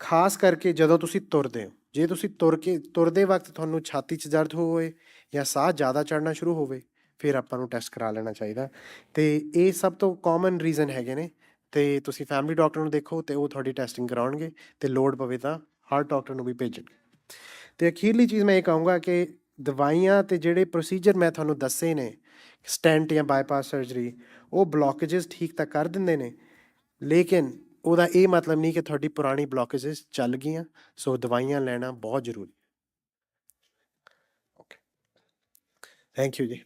ਖਾਸ ਕਰਕੇ ਜਦੋਂ ਤੁਸੀਂ ਤੁਰਦੇ ਹੋ। ਜੇ ਤੁਸੀਂ ਤੁਰ ਕੇ, ਤੁਰਦੇ ਵਕਤ ਤੁਹਾਨੂੰ ਛਾਤੀ 'ਚ ਦਰਦ ਹੋਵੇ ਜਾਂ ਸਾਹ ਜ਼ਿਆਦਾ ਚੜਨਾ ਸ਼ੁਰੂ ਹੋਵੇ ਫਿਰ ਆਪਾਂ ਨੂੰ ਟੈਸਟ ਕਰਾ ਲੈਣਾ ਚਾਹੀਦਾ। ਤੇ ਇਹ ਸਭ ਤੋਂ ਕਾਮਨ ਰੀਜ਼ਨ ਹੈਗੇ ਨੇ। ਤੇ ਤੁਸੀਂ ਫੈਮਿਲੀ ਡਾਕਟਰ ਨੂੰ ਦੇਖੋ ਤੇ ਉਹ ਤੁਹਾਡੀ ਟੈਸਟਿੰਗ ਕਰਾਉਣਗੇ ਤੇ ਲੋੜ ਪਵੇ ਤਾਂ ਹਾਰਟ ਡਾਕਟਰ ਨੂੰ ਵੀ ਭੇਜਣਗੇ। ਤੇ ਅਖੀਰਲੀ ਚੀਜ਼ ਮੈਂ ਇਹ ਕਹੂੰਗਾ ਕਿ ਦਵਾਈਆਂ ਤੇ ਜਿਹੜੇ ਪ੍ਰੋਸੀਜਰ ਮੈਂ ਤੁਹਾਨੂੰ ਦੱਸੇ ਨੇ ਸਟੈਂਟ ਜਾਂ ਬਾਈਪਾਸ ਸਰਜਰੀ ਉਹ ਬਲੌਕੇजेस ਠੀਕ ਤਾਂ ਕਰ ਦਿੰਦੇ ਨੇ, ਲੇਕਿਨ ਉਹਦਾ ਇਹ ਮਤਲਬ ਨਹੀਂ ਕਿ ਤੁਹਾਡੀ ਪੁਰਾਣੀ ਬਲੌਕੇजेस ਚੱਲ ਗਈਆਂ, ਸੋ ਦਵਾਈਆਂ ਲੈਣਾ ਬਹੁਤ ਜ਼ਰੂਰੀ ਹੈ। ਓਕੇ ਥੈਂਕ ਯੂ ਜੀ।